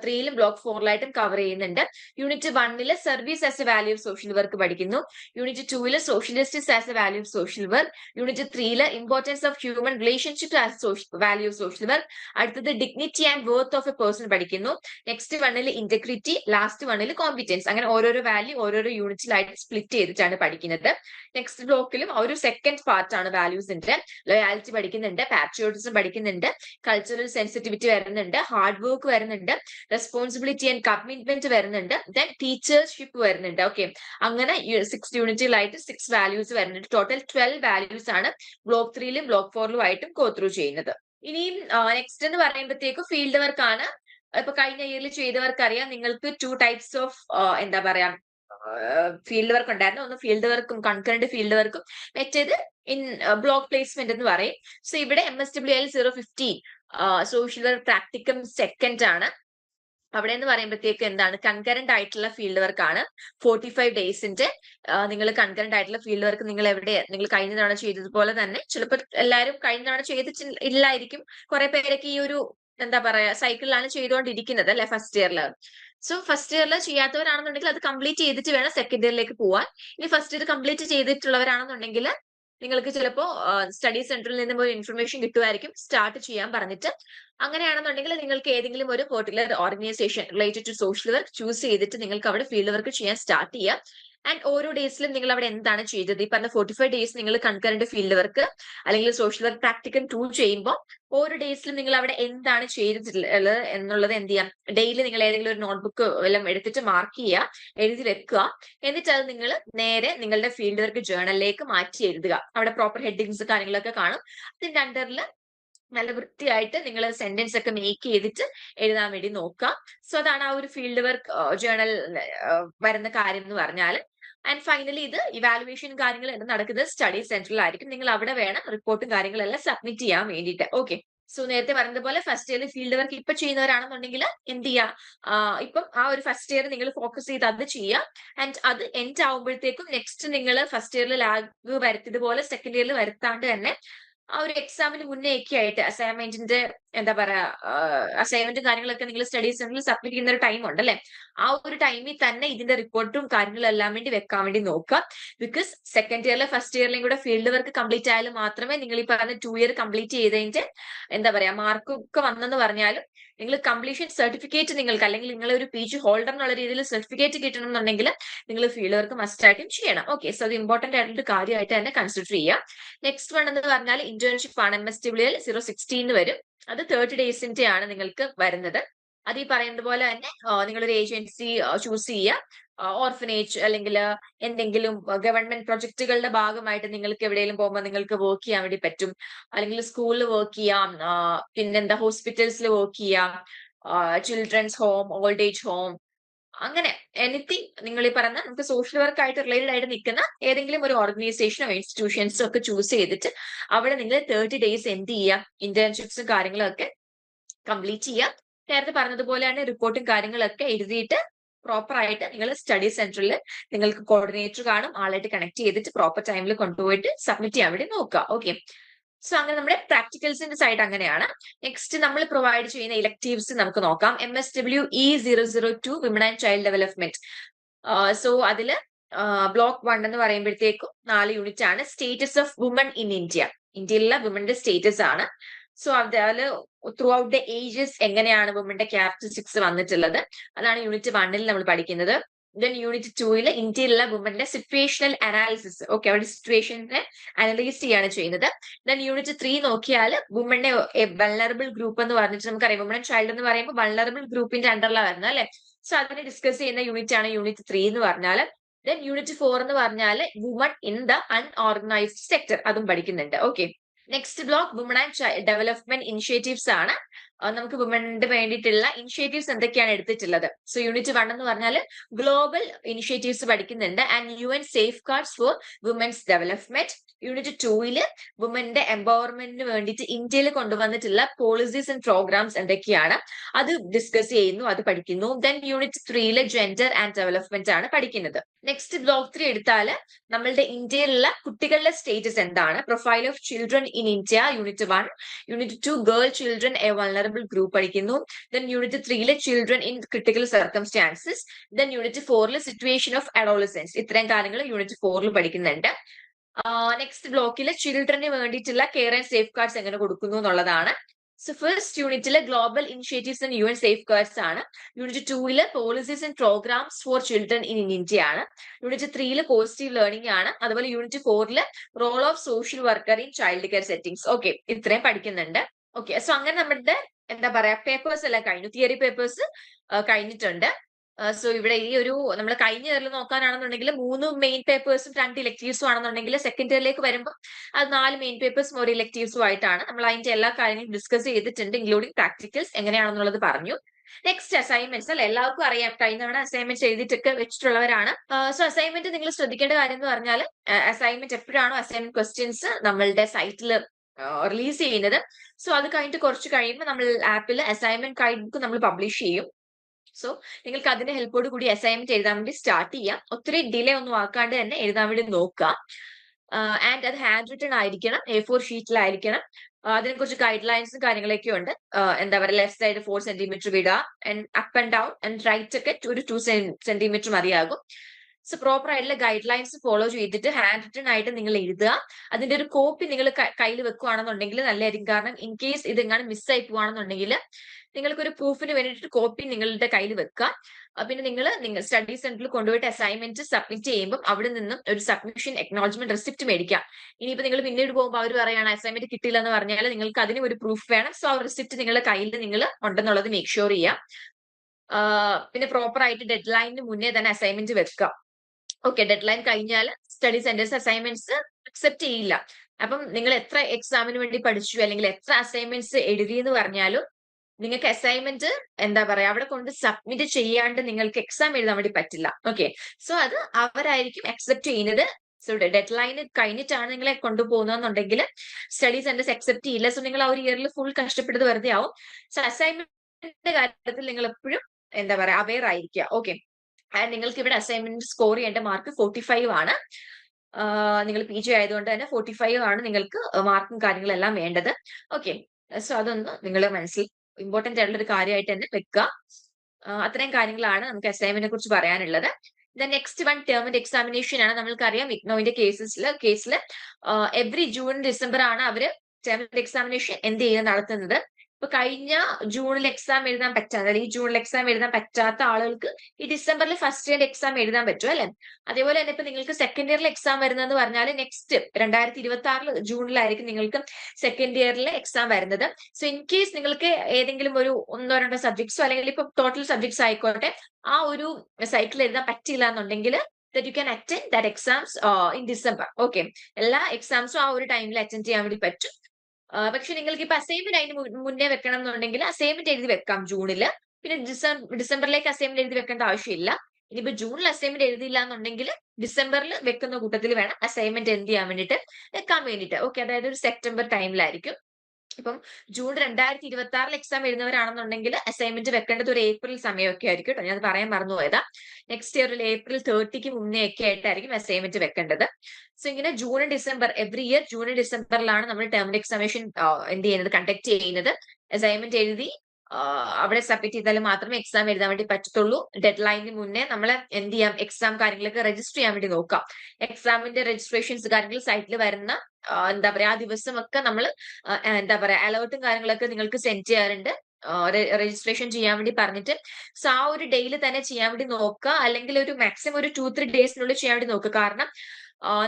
ത്രീയിലും ബ്ലോക്ക് ഫോറിലായിട്ടും കവർ ചെയ്യുന്നുണ്ട്. യൂണിറ്റ് വണ്ണിൽ service as a value of social work പഠിക്കുന്നു. യൂണിറ്റ് ടൂവിൽ social justice as a value of social work unit ത്രീയിൽ importance of human relationship as value of social work അടുത്തത് dignity and worth of a person പഠിക്കുന്നു. Next വണ്ണിൽ integrity last വണ്ണിൽ competence അങ്ങനെ ഓരോരോ value ഓരോരോ യൂണിറ്റിലായിട്ട് സ്പ്ലിറ്റ് ചെയ്തിട്ടാണ് പഠിക്കുന്നത്. നെക്സ്റ്റ് ബ്ലോക്കിലും ഒരു സെക്കൻഡ് പാർട്ട് ആണ് ഉണ്ട്. ലോയാലിറ്റി പഠിക്കുന്നുണ്ട് പാട്രിയോട്ടിസം പഠിക്കുന്നുണ്ട് കൾച്ചറൽ സെൻസിറ്റിവിറ്റി വരുന്നുണ്ട് ഹാർഡ് വർക്ക് വരുന്നുണ്ട് റെസ്പോൺസിബിലിറ്റി ആൻഡ് കമ്മിറ്റ്മെന്റ് വരുന്നുണ്ട്. ദെൻ ടീച്ചേഴ്സ്ഷിപ്പ് വരുന്നുണ്ട്. ഓക്കെ അങ്ങനെ സിക്സ് യൂണിറ്റിലായിട്ട് സിക്സ് വാല്യൂസ് വരുന്നുണ്ട്. ടോട്ടൽ ട്വൽവ് വാല്യൂസ് ആണ് ബ്ലോക്ക് ത്രീയിലും ബ്ലോക്ക് ഫോറിലും ആയിട്ടും ഗോ ത്രൂ ചെയ്യുന്നത്. ഇനിയും നെക്സ്റ്റ് എന്ന് പറയുമ്പോഴത്തേക്ക് ഫീൽഡ് വർക്ക് ആണ്. ഇപ്പൊ കഴിഞ്ഞ ഇയറിൽ ചെയ്തവർക്കറിയാം നിങ്ങൾക്ക് ടു ടൈപ്സ് ഓഫ് എന്താ പറയാ ഫീൽഡ് വർക്ക് ഉണ്ടായിരുന്നു. ഒന്ന് ഫീൽഡ് വർക്കും കൺകറന്റ് ഫീൽഡ് വർക്കും മറ്റേത് ഇൻ ബ്ലോക്ക് പ്ലേസ്മെന്റ് എന്ന് പറയും. സോ ഇവിടെ M S W L zero fifteen social work practicum second ആണ്. അവിടെ എന്ന് പറയുമ്പോഴത്തേക്ക് എന്താണ്? കൺകറന്റ് ആയിട്ടുള്ള ഫീൽഡ് വർക്ക് ആണ്. ഫോർട്ടി ഫൈവ് ഡേയ്സിന്റെ നിങ്ങൾ കൺകറന്റ് ആയിട്ടുള്ള ഫീൽഡ് വർക്ക് നിങ്ങൾ എവിടെ നിങ്ങൾ കഴിഞ്ഞ തവണ ചെയ്തതുപോലെ തന്നെ. ചിലപ്പോൾ എല്ലാവരും കഴിഞ്ഞ തവണ ചെയ്തിട്ട് ഇല്ലായിരിക്കും കുറെ പേരൊക്കെ ഈ ഒരു എന്താ പറയാ സൈക്കിളിലാണ് ചെയ്തുകൊണ്ടിരിക്കുന്നത് അല്ലെ ഫസ്റ്റ് ഇയറിൽ സോ ഫസ്റ്റ് ഇയറിൽ ചെയ്യാത്തവരാണെന്നുണ്ടെങ്കിൽ അത് കംപ്ലീറ്റ് ചെയ്തിട്ട് വേണം സെക്കൻഡ് ഇയറിലേക്ക് പോവാൻ. ഇനി ഫസ്റ്റ് ഇയർ കംപ്ലീറ്റ് ചെയ്തിട്ടുള്ളവരാണെന്നുണ്ടെങ്കിൽ നിങ്ങൾക്ക് ചിലപ്പോ സ്റ്റഡി സെന്ററിൽ നിന്നും ഒരു ഇൻഫർമേഷൻ കിട്ടുമായിരിക്കും സ്റ്റാർട്ട് ചെയ്യാൻ പറഞ്ഞിട്ട്. അങ്ങനെയാണെന്നുണ്ടെങ്കിൽ നിങ്ങൾക്ക് ഏതെങ്കിലും ഒരു particular organisation related to social work choose ചെയ്തിട്ട് നിങ്ങൾക്ക് അവിടെ ഫീൽഡ് വർക്ക് ചെയ്യാൻ സ്റ്റാർട്ട് ചെയ്യാം. ആൻഡ് ഓരോ ഡേയ്സിലും നിങ്ങൾ അവിടെ എന്താണ് ചെയ്തത്? ഈ പറഞ്ഞ ഫോർട്ടി ഫൈവ് ഡേയ്സ് നിങ്ങൾ കൺകറന്റ് ഫീൽഡ് വർക്ക് അല്ലെങ്കിൽ സോഷ്യൽ വർക്ക് പ്രാക്ടിക്കൽ ടൂൾ ചെയ്യുമ്പോൾ ഓരോ ഡേയ്സിലും നിങ്ങൾ അവിടെ എന്താണ് ചെയ്തിട്ടുള്ളത് എന്നുള്ളത് എന്ത് ചെയ്യാം? ഡെയിലി നിങ്ങൾ ഏതെങ്കിലും ഒരു നോട്ട്ബുക്ക് എല്ലാം എടുത്തിട്ട് മാർക്ക് ചെയ്യുക എഴുതി വെക്കുക. എന്നിട്ട് അത് നിങ്ങൾ നേരെ നിങ്ങളുടെ ഫീൽഡ് വർക്ക് ജേണലിലേക്ക് മാറ്റി എഴുതുക. അവിടെ പ്രോപ്പർ ഹെഡിങ്സ് കാര്യങ്ങളൊക്കെ കാണും. അതിന്റെ അണ്ടറിൽ നല്ല വൃത്തിയായിട്ട് നിങ്ങൾ സെന്റൻസ് ഒക്കെ മേക്ക് ചെയ്തിട്ട് എഴുതാൻ വേണ്ടി നോക്കുക. സോ അതാണ് ആ ഒരു ഫീൽഡ് വർക്ക് ജേണൽ വരുന്ന കാര്യം എന്ന് പറഞ്ഞാൽ ആൻഡ് ഫൈനലി ഇത് ഇവാലുവേഷൻ കാര്യങ്ങൾ നടക്കുന്നത് സ്റ്റഡി സെന്ററിലായിരിക്കും നിങ്ങൾ അവിടെ വേണം റിപ്പോർട്ടും കാര്യങ്ങളെല്ലാം സബ്മിറ്റ് ചെയ്യാൻ വേണ്ടിയിട്ട്. ഓക്കെ സോ നേരത്തെ പറഞ്ഞതുപോലെ ഫസ്റ്റ് ഇയർ ഫീൽഡ് വർക്ക് ഇപ്പൊ ചെയ്യുന്നവരാണെന്നുണ്ടെങ്കിൽ എന്ത് ചെയ്യാ? ഇപ്പം ആ ഒരു ഫസ്റ്റ് ഇയർ നിങ്ങൾ ഫോക്കസ് ചെയ്ത് അത് ചെയ്യുക ആൻഡ് അത് എൻഡ് ആവുമ്പോഴത്തേക്കും നെക്സ്റ്റ് നിങ്ങൾ ഫസ്റ്റ് ഇയറിൽ ലാഗ് വരുത്തിയതുപോലെ സെക്കൻഡ് ഇയറിൽ വരുത്താണ്ട് തന്നെ ആ ഒരു എക്സാമിന് മുന്നേ ഒക്കെ ആയിട്ട് അസൈൻമെന്റിന്റെ എന്താ പറയാ അസൈൻമെന്റും കാര്യങ്ങളൊക്കെ നിങ്ങൾ സ്റ്റഡി സെന്ററിൽ സബ്മിറ്റ് ചെയ്യുന്ന ഒരു ടൈം ഉണ്ട് അല്ലേ ആ ഒരു ടൈമിൽ തന്നെ ഇതിന്റെ റിപ്പോർട്ടും കാര്യങ്ങളും എല്ലാം വേണ്ടി വെക്കാൻ വേണ്ടി നോക്കുക. ബിക്കോസ് സെക്കൻഡ് ഇയറിലെ ഫസ്റ്റ് ഇയറിലും കൂടെ ഫീൽഡ് വർക്ക് കംപ്ലീറ്റ് ആയാലും മാത്രമേ നിങ്ങൾ ഈ പറഞ്ഞ ടു ഇയർ കംപ്ലീറ്റ് ചെയ്തതിന്റെ എന്താ പറയാ മാർക്കൊക്കെ വന്നെന്ന് പറഞ്ഞാലും നിങ്ങൾ കംപ്ലീഷൻ സർട്ടിഫിക്കറ്റ് നിങ്ങൾക്ക് അല്ലെങ്കിൽ നിങ്ങൾ ഒരു പി ജി ഹോൾഡർ എന്നുള്ള രീതിയിൽ സർട്ടിഫിക്കറ്റ് കിട്ടണം എന്നുണ്ടെങ്കിൽ നിങ്ങൾ ഫീൽഡ് വർക്ക് മസ്റ്റ് ആയിട്ടും ചെയ്യണം. ഓക്കെ സോ അത് ഇമ്പോർട്ടന്റ് ആയിട്ടുള്ള കാര്യമായിട്ട് തന്നെ കൺസിഡർ ചെയ്യാം. നെക്സ്റ്റ് വൺ എന്ന് പറഞ്ഞാൽ ഇന്റേൺഷിപ്പ് ആണ്. M S W zero sixteen വരും. അത് തേർട്ടി ഡേയ്സിന്റെ ആണ് നിങ്ങൾക്ക് വരുന്നത്. അത് ഈ പറയുന്നത് പോലെ തന്നെ നിങ്ങളൊരു ഏജൻസി ചൂസ് ചെയ്യുക ഓർഫനേജ് അല്ലെങ്കിൽ എന്തെങ്കിലും ഗവൺമെന്റ് പ്രൊജക്ടുകളുടെ ഭാഗമായിട്ട് നിങ്ങൾക്ക് എവിടെയെങ്കിലും പോകുമ്പോൾ നിങ്ങൾക്ക് വർക്ക് ചെയ്യാൻ വേണ്ടി പറ്റും. അല്ലെങ്കിൽ സ്കൂളിൽ വർക്ക് ചെയ്യാം പിന്നെന്താ ഹോസ്പിറ്റൽസിൽ വർക്ക് ചെയ്യാം. Children's home old age home അങ്ങനെ എനിത്തിങ് നിങ്ങൾ ഈ പറഞ്ഞ നമുക്ക് സോഷ്യൽ വർക്ക് ആയിട്ട് റിലേറ്റഡ് ആയിട്ട് നിൽക്കുന്ന ഏതെങ്കിലും ഒരു ഓർഗനൈസേഷനോ ഇൻസ്റ്റിറ്റ്യൂഷൻസോ ഒക്കെ ചൂസ് ചെയ്തിട്ട് അവിടെ നിങ്ങൾ തേർട്ടി ഡേയ്സ് എന്ത് ചെയ്യാം ഇന്റേൺഷിപ്സും കാര്യങ്ങളൊക്കെ കംപ്ലീറ്റ് ചെയ്യാം നേരത്തെ പറഞ്ഞതുപോലെ തന്നെ റിപ്പോർട്ടും കാര്യങ്ങളൊക്കെ എഴുതിയിട്ട് പ്രോപ്പർ ആയിട്ട് നിങ്ങൾ സ്റ്റഡി സെന്ററിൽ നിങ്ങൾക്ക് കോർഡിനേറ്റർ കാണും. ആളായിട്ട് കണക്ട് ചെയ്തിട്ട് പ്രോപ്പർ ടൈമിൽ കൊണ്ടുപോയിട്ട് സബ്മിറ്റ് ചെയ്യാൻ വേണ്ടി നോക്കുക. ഓക്കെ സോ അങ്ങനെ നമ്മുടെ പ്രാക്ടിക്കൽസിന്റെ സൈഡ് അങ്ങനെയാണ്. നെക്സ്റ്റ് നമ്മൾ പ്രൊവൈഡ് ചെയ്യുന്ന ഇലക്ടീവ്സ് നമുക്ക് നോക്കാം. M S W E zero zero two women and child development so അതിൽ ബ്ലോക്ക് വൺ എന്ന് പറയുമ്പോഴത്തേക്കും നാല് യൂണിറ്റ് ആണ്. Status of woman in India ഇന്ത്യയിലുള്ള വുമന്റെ സ്റ്റേറ്റസ് ആണ്. സോ അതിൽ ത്രൂ ഔട്ട് ദ ഏജസ് എങ്ങനെയാണ് വുമന്റെ ക്യാരക്ടറിസ്റ്റിക്സ് വന്നിട്ടുള്ളത്? അതാണ് യൂണിറ്റ് വണ്ണിൽ നമ്മൾ പഠിക്കുന്നത്. ദെൻ യൂണിറ്റ് ടൂയിൽ ഇന്ത്യയിലുള്ള വുമന്റെ സിറ്റുവേഷണൽ അനാലിസിസ് ഓക്കെ അവരുടെ സിറ്റുവേഷനെ അനലൈസ് ചെയ്യാണ് ചെയ്യുന്നത്. ദെൻ യൂണിറ്റ് ത്രീ നോക്കിയാൽ വുമന്റെ വൾണറബിൾ ഗ്രൂപ്പ് എന്ന് പറഞ്ഞിട്ട് നമുക്കറിയാം. വുമൺ ചൈൽഡ് എന്ന് പറയുമ്പോൾ വൾണറബിൾ ഗ്രൂപ്പിന്റെ അണ്ടറിലാണ് വരുന്നത് അല്ലെ? സോ അതിനെ ഡിസ്കസ് ചെയ്യുന്ന യൂണിറ്റ് ആണ് യൂണിറ്റ് ത്രീ എന്ന് പറഞ്ഞാൽ ദെൻ യൂണിറ്റ് ഫോർ എന്ന് പറഞ്ഞാൽ woman in the unorganised sector അതും പഠിക്കുന്നുണ്ട്. Okay next block woman and development initiatives ആണ്. നമുക്ക് വുമണിന് വേണ്ടിയിട്ടുള്ള ഇനിഷ്യേറ്റീവ്സ് എന്തൊക്കെയാണ് എടുത്തിട്ടുള്ളത്? സോ യൂണിറ്റ് വൺ എന്ന് പറഞ്ഞാൽ ഗ്ലോബൽ ഇനിഷ്യേറ്റീവ്സ് പഠിക്കുന്നുണ്ട്. And U N safeguards for women's development unit ടൂയിൽ വുമന്റെ എംപവർമെന്റിന് വേണ്ടിയിട്ട് ഇന്ത്യയിൽ കൊണ്ടുവന്നിട്ടുള്ള പോളിസീസ് ആൻഡ് പ്രോഗ്രാംസ് എന്തൊക്കെയാണ്? അത് ഡിസ്കസ് ചെയ്യുന്നു അത് പഠിക്കുന്നു. ദെൻ യൂണിറ്റ് ത്രീയിൽ ജെൻഡർ ആൻഡ് ഡെവലപ്മെന്റ് ആണ് പഠിക്കുന്നത്. നെക്സ്റ്റ് ബ്ലോക്ക് ത്രീ എടുത്താൽ നമ്മളുടെ ഇന്ത്യയിലുള്ള കുട്ടികളുടെ സ്റ്റേറ്റസ് എന്താണ്? Profile of children in India unit one unit two girl children a vulnerable group പഠിക്കുന്നു. Then unit ത്രീയിലെ children in critical circumstances then unit ഫോറിൽ സിറ്റുവേഷൻ ഓഫ് അഡോളസൻസ് ഇത്രയും കാര്യങ്ങൾ യൂണിറ്റ് ഫോറിൽ പഠിക്കുന്നുണ്ട്. നെക്സ്റ്റ് ബ്ലോക്കിലെ ചിൽഡ്രന് വേണ്ടിയിട്ടുള്ള കെയർ ആൻഡ് സേഫ് ഗാർഡ്സ് എങ്ങനെ കൊടുക്കുന്നു എന്നുള്ളതാണ്. സോ ഫസ്റ്റ് യൂണിറ്റിലെ global initiatives and U N safeguards ആണ് യൂണിറ്റ് ടൂവിൽ policies and programmes for children in India ആണ്. യൂണിറ്റ് ത്രീയിൽ പോസിറ്റീവ് ലേണിംഗ് ആണ്. അതുപോലെ യൂണിറ്റ് ഫോറിൽ role of social worker in child care settings okay ഇത്രയും പഠിക്കുന്നുണ്ട്. ഓക്കെ സോ അങ്ങനെ നമ്മുടെ എന്താ പറയാ പേപ്പേഴ്സ് എല്ലാം കഴിഞ്ഞു. തിയറി പേപ്പേഴ്സ് കഴിഞ്ഞിട്ടുണ്ട്. സോ ഇവിടെ ഈ ഒരു നമ്മൾ കഴിഞ്ഞ ഇയറിൽ നോക്കാനാണെന്നുണ്ടെങ്കിൽ മൂന്ന് മെയിൻ പേപ്പേഴ്സും രണ്ട് ഇലക്ടീവ്സും ആണെന്നുണ്ടെങ്കിൽ സെക്കൻഡ് ഇയറിലേക്ക് വരുമ്പോൾ അത് നാല് മെയിൻ പേപ്പേഴ്സും ഒരു ഇലക്ടീവ്സും ആയിട്ടാണ്. നമ്മൾ അതിന്റെ എല്ലാ കാര്യങ്ങളും ഡിസ്കസ് ചെയ്തിട്ടുണ്ട് ഇൻക്ലൂഡിംഗ് പ്രാക്ടിക്കൽസ് എങ്ങനെയാണെന്നുള്ളത് പറഞ്ഞു. നെക്സ്റ്റ് അസൈൻമെന്റ്സ് അല്ല? എല്ലാവർക്കും അറിയാം. കഴിഞ്ഞ തവണ അസൈൻമെന്റ് ചെയ്തിട്ടൊക്കെ വെച്ചിട്ടുള്ളവരാണ്. സോ അസൈൻമെന്റ് നിങ്ങൾ ശ്രദ്ധിക്കേണ്ട കാര്യം എന്ന് പറഞ്ഞാൽ അസൈൻമെന്റ് എപ്പോഴാണോ അസൈൻമെന്റ് ക്വസ്റ്റ്യൻസ് നമ്മളുടെ സൈറ്റിൽ റിലീസ് ചെയ്യുന്നത്. സോ അത് കഴിഞ്ഞിട്ട് കുറച്ച് കഴിയുമ്പോൾ നമ്മൾ ആപ്പിൽ അസൈൻമെന്റ് ഗൈഡ് ബുക്ക് നമ്മൾ പബ്ലിഷ് ചെയ്യും. സോ നിങ്ങൾക്ക് അതിന്റെ ഹെൽപ്പോട് കൂടി അസൈൻമെന്റ് എഴുതാൻ വേണ്ടി സ്റ്റാർട്ട് ചെയ്യാം. ഒത്തിരി ഡിലേ ഒന്നും ആക്കാണ്ട് തന്നെ എഴുതാൻ വേണ്ടി നോക്കുക ആൻഡ് അത് ഹാൻഡ് റിട്ടൺ ആയിരിക്കണം. എ ഫോർ ഷീറ്റിലായിരിക്കണം അതിനെ കുറിച്ച് ഗൈഡ് ലൈൻസും കാര്യങ്ങളൊക്കെ ഉണ്ട്. എന്താ പറയുക ലെഫ്റ്റ് സൈഡ് ഫോർ സെന്റിമീറ്റർ വിടുക and up and down and right ഒക്കെ ഒരു ടു സെന്റിമീറ്റർ മതിയാകും. സോ പ്രോപ്പർ ആയിട്ടുള്ള ഗൈഡ് ലൈൻസ് ഫോളോ ചെയ്തിട്ട് ഹാൻഡ് റിട്ടൺ ആയിട്ട് നിങ്ങൾ എഴുതുക. അതിന്റെ ഒരു കോപ്പി നിങ്ങൾ കയ്യിൽ വെക്കുകയാണെന്നുണ്ടെങ്കിൽ നല്ലതായിരിക്കും. കാരണം ഇൻ കേസ് ഇതെങ്ങാനും മിസ്സായി പോവാണെന്നുണ്ടെങ്കിൽ നിങ്ങൾക്ക് ഒരു പ്രൂഫിന് വേണ്ടിയിട്ട് കോപ്പി നിങ്ങളുടെ കയ്യിൽ വെക്കുക. പിന്നെ നിങ്ങൾ നിങ്ങൾ സ്റ്റഡി സെന്ററിൽ കൊണ്ടുപോയിട്ട് അസൈൻമെന്റ് സബ്മിറ്റ് ചെയ്യുമ്പോൾ അവിടെ നിന്നും ഒരു സബ്മിഷൻ എക്നോളജ്മെന്റ് റെസിപ്റ്റ് മേടിക്കാം. ഇനിയിപ്പോൾ നിങ്ങൾ പിന്നീട് പോകുമ്പോൾ അവർ പറയുകയാണ് അസൈൻമെന്റ് കിട്ടില്ല എന്ന് പറഞ്ഞാൽ നിങ്ങൾക്ക് അതിന് ഒരു പ്രൂഫ് വേണം. സോ ആ റെസിപ്റ്റ് നിങ്ങളുടെ കയ്യിൽ നിങ്ങൾ ഉണ്ടെന്നുള്ളത് മേക്ക് ഷുവർ ചെയ്യാം. പിന്നെ പ്രോപ്പർ ആയിട്ട് ഡെഡ് ലൈനിന് മുന്നേ തന്നെ അസൈൻമെന്റ് വെക്കുക. ഓക്കെ ഡെഡ് ലൈൻ കഴിഞ്ഞാൽ സ്റ്റഡി സെന്റേഴ്സ് അസൈൻമെന്റ്സ് അക്സെപ്റ്റ് ചെയ്യില്ല. അപ്പം നിങ്ങൾ എത്ര എക്സാമിന് വേണ്ടി പഠിച്ചു അല്ലെങ്കിൽ എത്ര അസൈൻമെന്റ്സ് എഴുതി എന്ന് പറഞ്ഞാലും നിങ്ങൾക്ക് അസൈൻമെന്റ് എന്താ പറയാ അവിടെ കൊണ്ട് സബ്മിറ്റ് ചെയ്യാണ്ട് നിങ്ങൾക്ക് എക്സാം എഴുതാൻ വേണ്ടി പറ്റില്ല. ഓക്കെ സോ അത് അവരായിരിക്കും അക്സെപ്റ്റ് ചെയ്യുന്നത്. സോ ഡെഡ് ലൈൻ കഴിഞ്ഞിട്ടാണ് നിങ്ങളെ കൊണ്ടുപോകുന്നതെന്നുണ്ടെങ്കിൽ സ്റ്റഡി സെന്റേഴ്സ് അക്സെപ്റ്റ് ചെയ്യില്ല. സോ നിങ്ങൾ ആ ഒരു ഇയറിൽ ഫുൾ കഷ്ടപ്പെട്ടത് വെറുതെ ആവും. സോ അസൈൻമെന്റിന്റെ കാര്യത്തിൽ നിങ്ങൾ എപ്പോഴും എന്താ പറയാ അവെയർ ആയിരിക്കുക. ഓക്കെ ആൻഡ് നിങ്ങൾക്ക് ഇവിടെ അസൈൻമെന്റ് സ്കോർ ചെയ്യേണ്ട മാർക്ക് ഫോർട്ടി ഫൈവ് ആണ് നിങ്ങൾ പി ജി ആയതുകൊണ്ട് തന്നെ ഫോർട്ടി ഫൈവ് ആണ് നിങ്ങൾക്ക് മാർക്കും കാര്യങ്ങളെല്ലാം വേണ്ടത്. ഓക്കെ സോ അതൊന്ന് നിങ്ങൾ മനസ്സിൽ ഇമ്പോർട്ടന്റ് ആയിട്ടുള്ള ഒരു കാര്യമായിട്ട് തന്നെ വെക്കുക. അത്രയും കാര്യങ്ങളാണ് നമുക്ക് അസൈൻമെന്റിനെ കുറിച്ച് പറയാനുള്ളത്. ദ നെക്സ്റ്റ് വൺ ടേമിന്റെ എക്സാമിനേഷൻ ആണ്. നമ്മൾക്കറിയാം ഇഗ്നോവിന്റെ കേസസിൽ കേസിൽ എവറി ജൂൺ ഡിസംബർ ആണ് അവർ ടേമിന്റെ എക്സാമിനേഷൻ എന്ത് ചെയ്യുക നടത്തുന്നത്. ഇപ്പൊ കഴിഞ്ഞ ജൂണിൽ എക്സാം എഴുതാൻ പറ്റാത്ത ഈ ജൂണിൽ എക്സാം എഴുതാൻ പറ്റാത്ത ആളുകൾക്ക് ഈ ഡിസംബറിൽ ഫസ്റ്റ് ഇയർ എക്സാം എഴുതാൻ പറ്റും അല്ലെ? അതേപോലെ തന്നെ ഇപ്പൊ നിങ്ങൾക്ക് സെക്കൻഡ് ഇയറിൽ എക്സാം വരുന്നതെന്ന് പറഞ്ഞാൽ നെക്സ്റ്റ് രണ്ടായിരത്തി ഇരുപത്തി ആറിൽ ജൂണിലായിരിക്കും നിങ്ങൾക്ക് സെക്കൻഡ് ഇയറിൽ എക്സാം വരുന്നത്. സോ ഇൻ കേസ് നിങ്ങൾക്ക് ഏതെങ്കിലും ഒരു ഒന്നോ രണ്ടോ സബ്ജക്ട്സോ അല്ലെങ്കിൽ ഇപ്പൊ ടോട്ടൽ സബ്ജക്ട്സ് ആയിക്കോട്ടെ ആ ഒരു സൈക്കിൾ എഴുതാൻ പറ്റില്ല എന്നുണ്ടെങ്കിൽ that you can attend that exams in December okay എല്ലാ എക്സാംസും ആ ഒരു ടൈമിൽ അറ്റൻഡ് ചെയ്യാൻ വേണ്ടി പറ്റും. പക്ഷെ നിങ്ങൾക്ക് ഇപ്പൊ അസൈൻമെന്റ് അതിന് മുന്നേ വെക്കണം എന്നുണ്ടെങ്കിൽ അസൈൻമെന്റ് എഴുതി വെക്കാം ജൂണിൽ. പിന്നെ ഡിസംബർ ഡിസംബറിലേക്ക് അസൈൻമെന്റ് എഴുതി വെക്കേണ്ട ആവശ്യമില്ല. ഇനിയിപ്പോ ജൂണിൽ അസൈൻമെന്റ് എഴുതിയില്ല എന്നുണ്ടെങ്കിൽ ഡിസംബറിൽ വെക്കുന്ന കൂട്ടത്തിൽ വേണം അസൈൻമെന്റ് എന്ത് ചെയ്യാൻ വേണ്ടിയിട്ട് വെക്കാൻ വേണ്ടിയിട്ട്. ഓക്കെ അതായത് ഒരു സെപ്റ്റംബർ ടൈമിലായിരിക്കും ഇപ്പം ജൂൺ രണ്ടായിരത്തി ഇരുപത്തി ആറിൽ എക്സാം എഴുതുന്നവരാണെന്നുണ്ടെങ്കിൽ അസൈൻമെന്റ് വെക്കേണ്ടത് ഒരു ഏപ്രിൽ സമയമൊക്കെ ആയിരിക്കും കേട്ടോ. ഞാൻ പറയാൻ മറന്നുപോയതാ. നെക്സ്റ്റ് ഇയറിൽ ഏപ്രിൽ തേർട്ടിക്ക് മുന്നേ ഒക്കെ ആയിട്ടായിരിക്കും അസൈൻമെന്റ് വെക്കേണ്ടത്. സോ ഇങ്ങനെ June December every year June ഡിസംബറിലാണ് നമ്മൾ ടേം എക്സാമിനേഷൻ എന്ത് ചെയ്യുന്നത്? കണ്ടക്ട് ചെയ്യുന്നത്. അസൈൻമെന്റ് എഴുതി അവിടെ സബ്മിറ്റ് ചെയ്താൽ മാത്രമേ എക്സാം എഴുതാൻ വേണ്ടി പറ്റത്തുള്ളൂ. ഡെഡ് ലൈനിന് മുന്നേ നമ്മൾ എന്ത് ചെയ്യാം? എക്സാം കാര്യങ്ങളൊക്കെ രജിസ്റ്റർ ചെയ്യാൻ വേണ്ടി നോക്കാം. എക്സാമിന്റെ രജിസ്ട്രേഷൻസ് കാര്യങ്ങൾ സൈറ്റിൽ വരുന്ന എന്താ പറയാ ആ ദിവസമൊക്കെ നമ്മൾ എന്താ പറയാ അലേർട്ടും കാര്യങ്ങളൊക്കെ നിങ്ങൾക്ക് സെൻഡ് ചെയ്യാറുണ്ട്. രജിസ്ട്രേഷൻ ചെയ്യാൻ വേണ്ടി പറഞ്ഞിട്ട്. സോ ആ ഒരു ഡേയിൽ തന്നെ ചെയ്യാൻ വേണ്ടി നോക്കുക. അല്ലെങ്കിൽ ഒരു മാക്സിമം ഒരു ടു ത്രീ ഡേയ്സിനുള്ളിൽ ചെയ്യാൻ വേണ്ടി നോക്കുക. കാരണം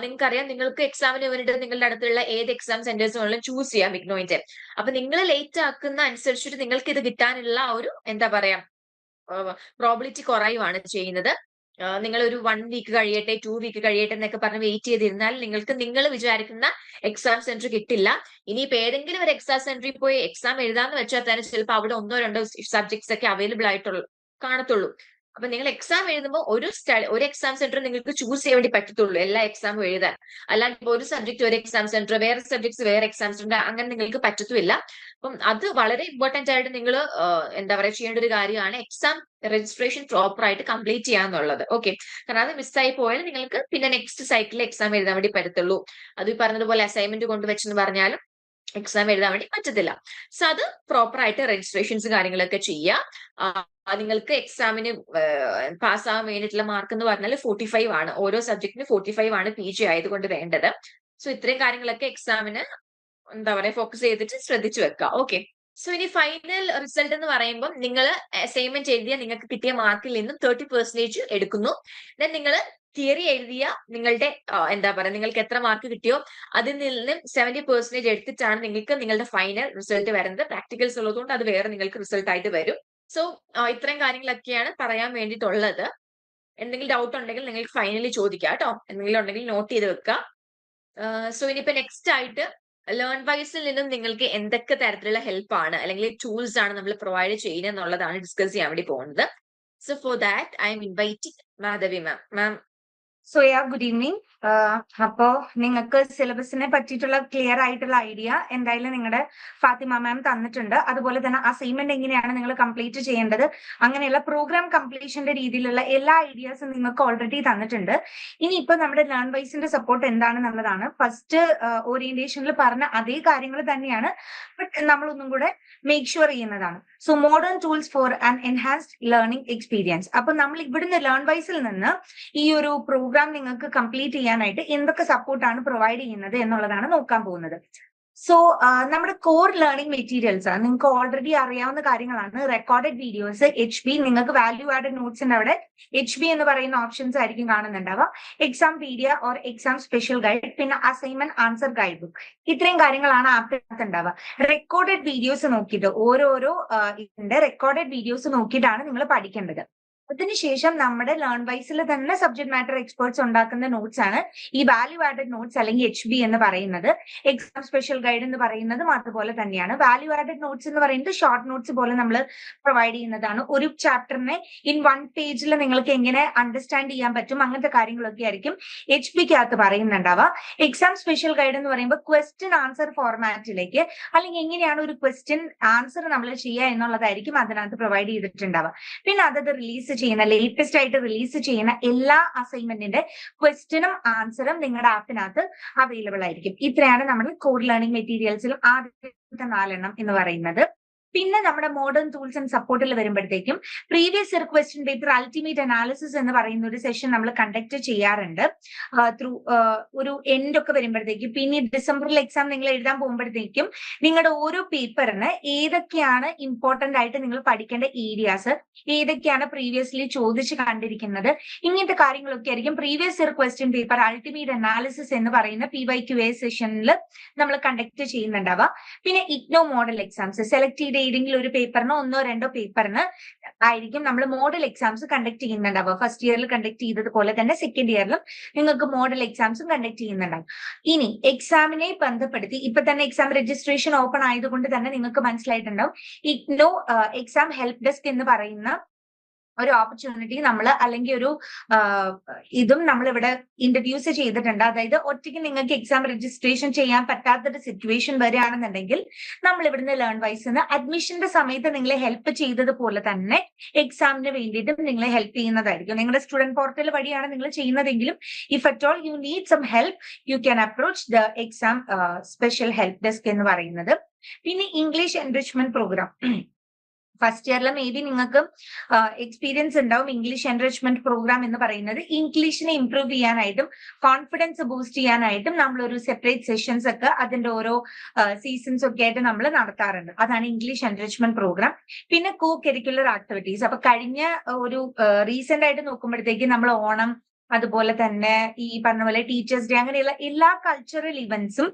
നിങ്ങൾക്കറിയാം നിങ്ങൾക്ക് എക്സാമിന് വേണ്ടിയിട്ട് നിങ്ങളുടെ അടുത്തുള്ള ഏത് എക്സാം സെന്റേഴ്സ് ചൂസ് ചെയ്യാം ഇഗ്നോയിന്റെ അപ്പൊ നിങ്ങൾ ലേറ്റ് ആക്കുന്ന അനുസരിച്ചിട്ട് നിങ്ങൾക്ക് ഇത് കിട്ടാനുള്ള ഒരു എന്താ പറയാ പ്രോബിലിറ്റി കുറയുവാണ് ചെയ്യുന്നത്. നിങ്ങൾ ഒരു വൺ വീക്ക് കഴിയട്ടെ ടു വീക്ക് കഴിയട്ടെ എന്നൊക്കെ പറഞ്ഞ് വെയിറ്റ് ചെയ്തിരുന്നാൽ നിങ്ങൾക്ക് നിങ്ങൾ വിചാരിക്കുന്ന എക്സാം സെന്റർ കിട്ടില്ല. ഇനിയിപ്പോ ഏതെങ്കിലും ഒരു എക്സാം സെന്ററിൽ പോയി എക്സാം എഴുതാന്ന് വെച്ചാൽ തന്നെ ചിലപ്പോൾ അവിടെ ഒന്നോ രണ്ടോ സബ്ജക്ട്സ് ഒക്കെ അവൈലബിൾ ആയിട്ടുള്ളൂ കാണത്തുള്ളൂ. അപ്പൊ നിങ്ങൾ എക്സാം എഴുതുമ്പോൾ ഒരു സ്റ്റഡി ഒരു എക്സാം സെന്റർ നിങ്ങൾക്ക് ചൂസ് ചെയ്യാൻ വേണ്ടി പറ്റത്തുള്ളൂ. എല്ലാ എക്സാമും എഴുതാൻ. അല്ലാണ്ട് ഒരു സബ്ജക്ട് ഒരു എക്സാം സെന്റർ വേറെ സബ്ജക്ട്സ് വേറെ എക്സാം സെന്റർ അങ്ങനെ നിങ്ങൾക്ക് പറ്റത്തുമില്ല. അപ്പം അത് വളരെ ഇമ്പോർട്ടന്റ് ആയിട്ട് നിങ്ങൾ എന്താ പറയുക ചെയ്യേണ്ട ഒരു കാര്യമാണ് എക്സാം രജിസ്ട്രേഷൻ പ്രോപ്പർ ആയിട്ട് കംപ്ലീറ്റ് ചെയ്യാന്നുള്ളത് ഓക്കെ കാരണം അത് മിസ്സായി പോയാൽ നിങ്ങൾക്ക് പിന്നെ നെക്സ്റ്റ് സൈക്കിളിൽ എക്സാം എഴുതാൻ വേണ്ടി പറ്റത്തുള്ളൂ. അത് ഈ പറഞ്ഞതുപോലെ അസൈൻമെന്റ് കൊണ്ടുവച്ചെന്ന് പറഞ്ഞാലും എക്സാം എഴുതാൻ വേണ്ടി പറ്റത്തില്ല. സോ അത് പ്രോപ്പർ ആയിട്ട് രജിസ്ട്രേഷൻസ് കാര്യങ്ങളൊക്കെ ചെയ്യുക നിങ്ങൾക്ക് എക്സാമിന് പാസ്സാകാൻ വേണ്ടിയിട്ടുള്ള മാർക്ക് എന്ന് പറഞ്ഞാൽ ഫോർട്ടി ഫൈവ് ആണ്. ഓരോ സബ്ജക്റ്റിന് ഫോർട്ടി ഫൈവ് ആണ് പി ജി ആയതുകൊണ്ട് വേണ്ടത്. സോ ഇത്രയും കാര്യങ്ങളൊക്കെ എക്സാമിന് എന്താ പറയാ ഫോക്കസ് ചെയ്തിട്ട് ശ്രദ്ധിച്ചു വെക്കുക ഓക്കെ സോ ഇനി ഫൈനൽ റിസൾട്ട് എന്ന് പറയുമ്പോൾ നിങ്ങൾ അസൈൻമെന്റ് എഴുതിയ നിങ്ങൾക്ക് കിട്ടിയ മാർക്കിൽ നിന്നും തേർട്ടി പെർസെന്റേജ് എടുക്കുന്നു. ദെൻ നിങ്ങൾ തിയറി എഴുതിയ നിങ്ങളുടെ എന്താ പറയുക നിങ്ങൾക്ക് എത്ര മാർക്ക് കിട്ടിയോ അതിൽ നിന്നും സെവന്റി പെർസെന്റേജ് എടുത്തിട്ടാണ് നിങ്ങൾക്ക് നിങ്ങളുടെ ഫൈനൽ റിസൾട്ട് വരുന്നത്. പ്രാക്ടിക്കൽസ് ഉള്ളതുകൊണ്ട് അത് വേറെ നിങ്ങൾക്ക് റിസൾട്ട് ആയിട്ട് വരും. സോ ഇത്രയും കാര്യങ്ങളൊക്കെയാണ് പറയാൻ വേണ്ടിയിട്ടുള്ളത്. എന്തെങ്കിലും ഡൗട്ട് ഉണ്ടെങ്കിൽ നിങ്ങൾക്ക് ഫൈനലി ചോദിക്കാം കേട്ടോ. എന്തെങ്കിലും ഉണ്ടെങ്കിൽ നോട്ട് ചെയ്ത് വെക്കുക. സോ ഇനിയിപ്പോ നെക്സ്റ്റ് ആയിട്ട് ലേൺ വൈസിൽ നിന്നും നിങ്ങൾക്ക് എന്തൊക്കെ തരത്തിലുള്ള ഹെൽപ്പ് ആണ് അല്ലെങ്കിൽ ടൂൾസ് ആണ് നമ്മൾ പ്രൊവൈഡ് ചെയ്യുന്നത് എന്നുള്ളതാണ് ഡിസ്കസ് ചെയ്യാൻ വേണ്ടി പോകുന്നത്. So for that I'm inviting Madhavi ma'am ma'am so yeah good evening. അപ്പോ നിങ്ങൾക്ക് സിലബസിനെ പറ്റിയിട്ടുള്ള ക്ലിയർ ആയിട്ടുള്ള ഐഡിയ എന്തായാലും നിങ്ങളുടെ ഫാത്തിമ മാം തന്നിട്ടുണ്ട്. അതുപോലെ തന്നെ അസൈൻമെന്റ് എങ്ങനെയാണ് നിങ്ങൾ കംപ്ലീറ്റ് ചെയ്യേണ്ടത് അങ്ങനെയുള്ള പ്രോഗ്രാം കംപ്ലീഷന്റെ രീതിയിലുള്ള എല്ലാ ഐഡിയാസും നിങ്ങൾക്ക് ഓൾറെഡി തന്നിട്ടുണ്ട്. ഇനി ഇപ്പൊ നമ്മുടെ ലേൺ വൈസിന്റെ സപ്പോർട്ട് എന്താണെന്നുള്ളതാണ്. ഫസ്റ്റ് ഓറിയന്റേഷനിൽ പറഞ്ഞ അതേ കാര്യങ്ങൾ തന്നെയാണ്. ബട്ട് നമ്മൾ ഒന്നും കൂടെ മേക്ക് ഷുവർ ചെയ്യുന്നതാണ്. So modern tools for an enhanced learning experience അപ്പൊ നമ്മൾ ഇവിടുന്ന് ലേൺ വൈസിൽ നിന്ന് ഈ ഒരു പ്രോഗ്രാം നിങ്ങൾക്ക് കംപ്ലീറ്റ് ചെയ്യാനായിട്ട് എന്തൊക്കെ സപ്പോർട്ടാണ് പ്രൊവൈഡ് ചെയ്യുന്നത് എന്നുള്ളതാണ് നോക്കാൻ പോകുന്നത്. സോ നമ്മുടെ കോർ ലേണിംഗ് മെറ്റീരിയൽസ് നിങ്ങൾക്ക് ഓൾറെഡി അറിയാവുന്ന കാര്യങ്ങളാണ്. റെക്കോർഡഡ് വീഡിയോസ് എച്ച് ബി നിങ്ങൾക്ക് വാല്യൂ ആഡഡ് നോട്ട്സിന്റെ അവിടെ. എച്ച് ബി എന്ന് പറയുന്ന ഓപ്ഷൻസ് ആയിരിക്കും കാണുന്നുണ്ടാവുക. Exam pedia or exam special guide പിന്നെ അസൈൻമെന്റ് ആൻസർ ഗൈഡ് ബുക്ക് ഇത്രയും കാര്യങ്ങളാണ് ആപ്പിനകത്ത് ഉണ്ടാവുക. റെക്കോർഡഡ് വീഡിയോസ് നോക്കിയിട്ട് ഓരോരോ ഇതിന്റെ റെക്കോർഡഡ് വീഡിയോസ് നോക്കിയിട്ടാണ് നിങ്ങൾ പഠിക്കേണ്ടത്. അതിനുശേഷം നമ്മുടെ ലേൺ വൈസിൽ തന്നെ സബ്ജക്ട് മാറ്റർ എക്സ്പേർട്സ് ഉണ്ടാക്കുന്ന നോട്ട്സ് ആണ്. ഈ വാല്യൂ ആഡഡ് നോട്ട്സ് അല്ലെങ്കിൽ എച്ച് ബി എന്ന് പറയുന്നത്. എക്സാം സ്പെഷ്യൽ ഗൈഡ് എന്ന് പറയുന്നതും അതുപോലെ തന്നെയാണ്. വാല്യൂ ആഡഡ് നോട്ട്സ് എന്ന് പറയുന്നത് ഷോർട്ട് നോട്ട്സ് പോലെ നമ്മൾ പ്രൊവൈഡ് ചെയ്യുന്നതാണ്. ഒരു ചാപ്റ്ററിനെ ഇൻ വൺ പേജിൽ നിങ്ങൾക്ക് എങ്ങനെ അണ്ടർസ്റ്റാൻഡ് ചെയ്യാൻ പറ്റും അങ്ങനത്തെ കാര്യങ്ങളൊക്കെ ആയിരിക്കും എച്ച് ബിക്കകത്ത് പറയുന്നുണ്ടാവുക. എക്സാം സ്പെഷ്യൽ ഗൈഡ് എന്ന് പറയുമ്പോൾ ക്വസ്റ്റ്യൻ ആൻസർ ഫോർമാറ്റിലേക്ക് അല്ലെങ്കിൽ എങ്ങനെയാണ് ഒരു ക്വസ്റ്റ്യൻ ആൻസർ നമ്മൾ ചെയ്യുക എന്നുള്ളതായിരിക്കും അതിനകത്ത് പ്രൊവൈഡ് ചെയ്തിട്ടുണ്ടാവുക. പിന്നെ അതത് റിലീസ് ചെയ്യുന്ന ലേറ്റസ്റ്റ് ആയിട്ട് റിലീസ് ചെയ്യുന്ന എല്ലാ അസൈൻമെന്റിന്റെ ക്വസ്റ്റ്യനും ആൻസറും നിങ്ങളുടെ ആപ്പിനകത്ത് അവൈലബിൾ ആയിരിക്കും. ഇത്രയാണ് നമ്മൾ കോഡ് ലേണിംഗ് മെറ്റീരിയൽസിൽ ആദ്യത്തെ നാലെണ്ണം എന്ന് പറയുന്നത്. പിന്നെ നമ്മുടെ മോഡേൺ ടൂൾസ് ആൻഡ് സപ്പോർട്ടിൽ വരുമ്പോഴത്തേക്കും previous year question paper ultimate analysis എന്ന് പറയുന്ന ഒരു സെഷൻ നമ്മൾ കണ്ടക്ട് ചെയ്യാറുണ്ട്. ത്രൂ ഒരു എൻഡ് ഒക്കെ വരുമ്പോഴത്തേക്കും പിന്നെ ഡിസംബറിൽ എക്സാം നിങ്ങൾ എഴുതാൻ പോകുമ്പോഴത്തേക്കും നിങ്ങളുടെ ഓരോ പേപ്പറിന് ഏതൊക്കെയാണ് ഇമ്പോർട്ടന്റ് ആയിട്ട് നിങ്ങൾ പഠിക്കേണ്ട ഏരിയാസ് ഏതൊക്കെയാണ് പ്രീവിയസ്ലി ചോദിച്ചു കണ്ടിരിക്കുന്നത് ഇങ്ങനത്തെ കാര്യങ്ങളൊക്കെ ആയിരിക്കും previous year question paper ultimate analysis എന്ന് പറയുന്ന പി വൈ ക്യു എ സെഷനിൽ നമ്മൾ കണ്ടക്ട് ചെയ്യുന്നുണ്ടാവുക. പിന്നെ ഇഗ്നോ മോഡൽ എക്സാംസ് സെലക്ട് ചെയ്ത ഏതെങ്കിലും ഒരു പേപ്പറിനോ ഒന്നോ രണ്ടോ പേപ്പറിന് ആയിരിക്കും നമ്മൾ മോഡൽ എക്സാംസ് കണ്ടക്ട് ചെയ്യുന്നുണ്ടാവുക. ഫസ്റ്റ് ഇയറിൽ കണ്ടക്ട് ചെയ്തതുപോലെ തന്നെ സെക്കൻഡ് ഇയറിലും നിങ്ങൾക്ക് മോഡൽ എക്സാംസും കണ്ടക്ട് ചെയ്യുന്നുണ്ടാവും. ഇനി എക്സാമിനെ ബന്ധപ്പെടുത്തി ഇപ്പൊ തന്നെ എക്സാം രജിസ്ട്രേഷൻ ഓപ്പൺ ആയതുകൊണ്ട് തന്നെ നിങ്ങൾക്ക് മനസ്സിലായിട്ടുണ്ടാവും. ഇഗ്നോ എക്സാം ഹെൽപ് ഡെസ്ക് എന്ന് പറയുന്ന ഒരു ഓപ്പർച്യൂണിറ്റി നമ്മൾ അല്ലെങ്കിൽ ഒരു ഇതും നമ്മൾ ഇവിടെ ഇന്റർവ്യൂസ് ചെയ്തിട്ടുണ്ട്. അതായത് ഒറ്റയ്ക്ക് നിങ്ങൾക്ക് എക്സാം രജിസ്ട്രേഷൻ ചെയ്യാൻ പറ്റാത്തൊരു സിറ്റുവേഷൻ വരികയാണെന്നുണ്ടെങ്കിൽ നമ്മൾ ഇവിടുന്ന് ലേൺ വൈസ് നിന്ന് അഡ്മിഷന്റെ സമയത്ത് നിങ്ങളെ ഹെൽപ്പ് ചെയ്തതുപോലെ തന്നെ എക്സാമിന് വേണ്ടിയിട്ടും നിങ്ങളെ ഹെൽപ്പ് ചെയ്യുന്നതായിരിക്കും. നിങ്ങളുടെ സ്റ്റുഡന്റ് പോർട്ടൽ വഴിയാണ് നിങ്ങൾ ചെയ്യുന്നതെങ്കിലും if at all you need some help you can approach the exam special help desk എന്ന് പറയുന്നത്. പിന്നെ ഇംഗ്ലീഷ് എൻറിച്ച്മെന്റ് പ്രോഗ്രാം ഫസ്റ്റ് ഇയറിൽ മേ ബി നിങ്ങൾക്ക് എക്സ്പീരിയൻസ് ഉണ്ടാവും ഇംഗ്ലീഷ് എൻറിച്ച്മെന്റ് പ്രോഗ്രാം എന്ന് പറയുന്നത്. ഇംഗ്ലീഷിനെ ഇംപ്രൂവ് ചെയ്യാനായിട്ടും കോൺഫിഡൻസ് ബൂസ്റ്റ് ചെയ്യാനായിട്ടും നമ്മൾ ഒരു സെപ്പറേറ്റ് സെഷൻസ് ഒക്കെ അതിന്റെ ഓരോ സീസൺസ് ഒക്കെ ആയിട്ട് നമ്മൾ നടത്താറുണ്ട്. അതാണ് ഇംഗ്ലീഷ് എൻറിച്ച്മെന്റ് പ്രോഗ്രാം പിന്നെ കോ കരിക്കുലർ ആക്ടിവിറ്റീസ് അപ്പൊ കഴിഞ്ഞ ഒരു റീസെന്റ് ആയിട്ട് നോക്കുമ്പോഴത്തേക്ക് നമ്മൾ ഓണം അതുപോലെ തന്നെ ഈ പറഞ്ഞ പോലെ ടീച്ചേഴ്സ് ഡേ അങ്ങനെയുള്ള എല്ലാ കൾച്ചറൽ ഇവന്റ്സും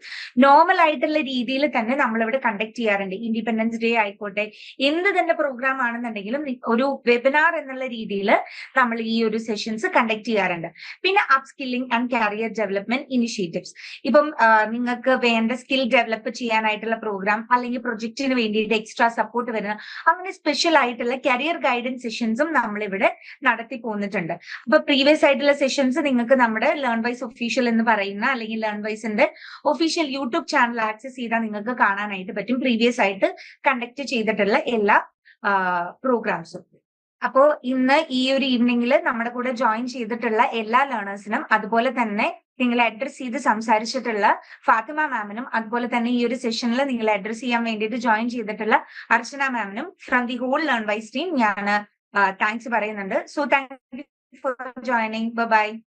നോർമൽ ആയിട്ടുള്ള രീതിയിൽ തന്നെ നമ്മൾ ഇവിടെ കണ്ടക്ട് ചെയ്യാറുണ്ട്. ഇൻഡിപെൻഡൻസ് ഡേ ആയിക്കോട്ടെ എന്ത് തന്നെ പ്രോഗ്രാം ആണെന്നുണ്ടെങ്കിലും ഒരു വെബിനാർ എന്നുള്ള രീതിയിൽ നമ്മൾ ഈ ഒരു സെഷൻസ് കണ്ടക്ട് ചെയ്യാറുണ്ട്. പിന്നെ up and career development initiatives ഇപ്പം നിങ്ങൾക്ക് വേണ്ട സ്കിൽ ഡെവലപ്പ് ചെയ്യാനായിട്ടുള്ള പ്രോഗ്രാം അല്ലെങ്കിൽ പ്രൊജക്ടിന് വേണ്ടിയിട്ട് എക്സ്ട്രാ സപ്പോർട്ട് വരുന്ന അങ്ങനെ സ്പെഷ്യൽ ആയിട്ടുള്ള കരിയർ ഗൈഡൻസ് സെഷൻസും നമ്മളിവിടെ നടത്തി പോന്നിട്ടുണ്ട്. അപ്പൊ പ്രീവിയസ് ആയിട്ടുള്ള സെഷൻസ് നിങ്ങൾക്ക് നമ്മുടെ ലേൺ വൈസ് ഒഫീഷ്യൽ എന്ന് പറയുന്ന അല്ലെങ്കിൽ ലേൺ വൈസിന്റെ ഒഫീഷ്യൽ യൂട്യൂബ് ചാനൽ ആക്സസ് ചെയ്താൽ നിങ്ങൾക്ക് കാണാനായിട്ട് പറ്റും. പ്രീവിയസ് ആയിട്ട് കണ്ടക്ട് ചെയ്തിട്ടുള്ള എല്ലാ പ്രോഗ്രാംസും അപ്പോ ഇന്ന് ഈ ഒരു ഈവനിങ്ങിൽ നമ്മുടെ കൂടെ ജോയിൻ ചെയ്തിട്ടുള്ള എല്ലാ ലേണേഴ്സിനും അതുപോലെ തന്നെ നിങ്ങളെ അഡ്രസ് ചെയ്ത് സംസാരിച്ചിട്ടുള്ള ഫാത്തിമ മാമിനും അതുപോലെ തന്നെ ഈ ഒരു സെഷനിൽ നിങ്ങളെ അഡ്രസ് ചെയ്യാൻ വേണ്ടിയിട്ട് ജോയിൻ ചെയ്തിട്ടുള്ള Archana മാമിനും from the whole Learnwise team ഞാൻ താങ്ക്സ് പറയുന്നുണ്ട്. So thank for joining. Bye bye.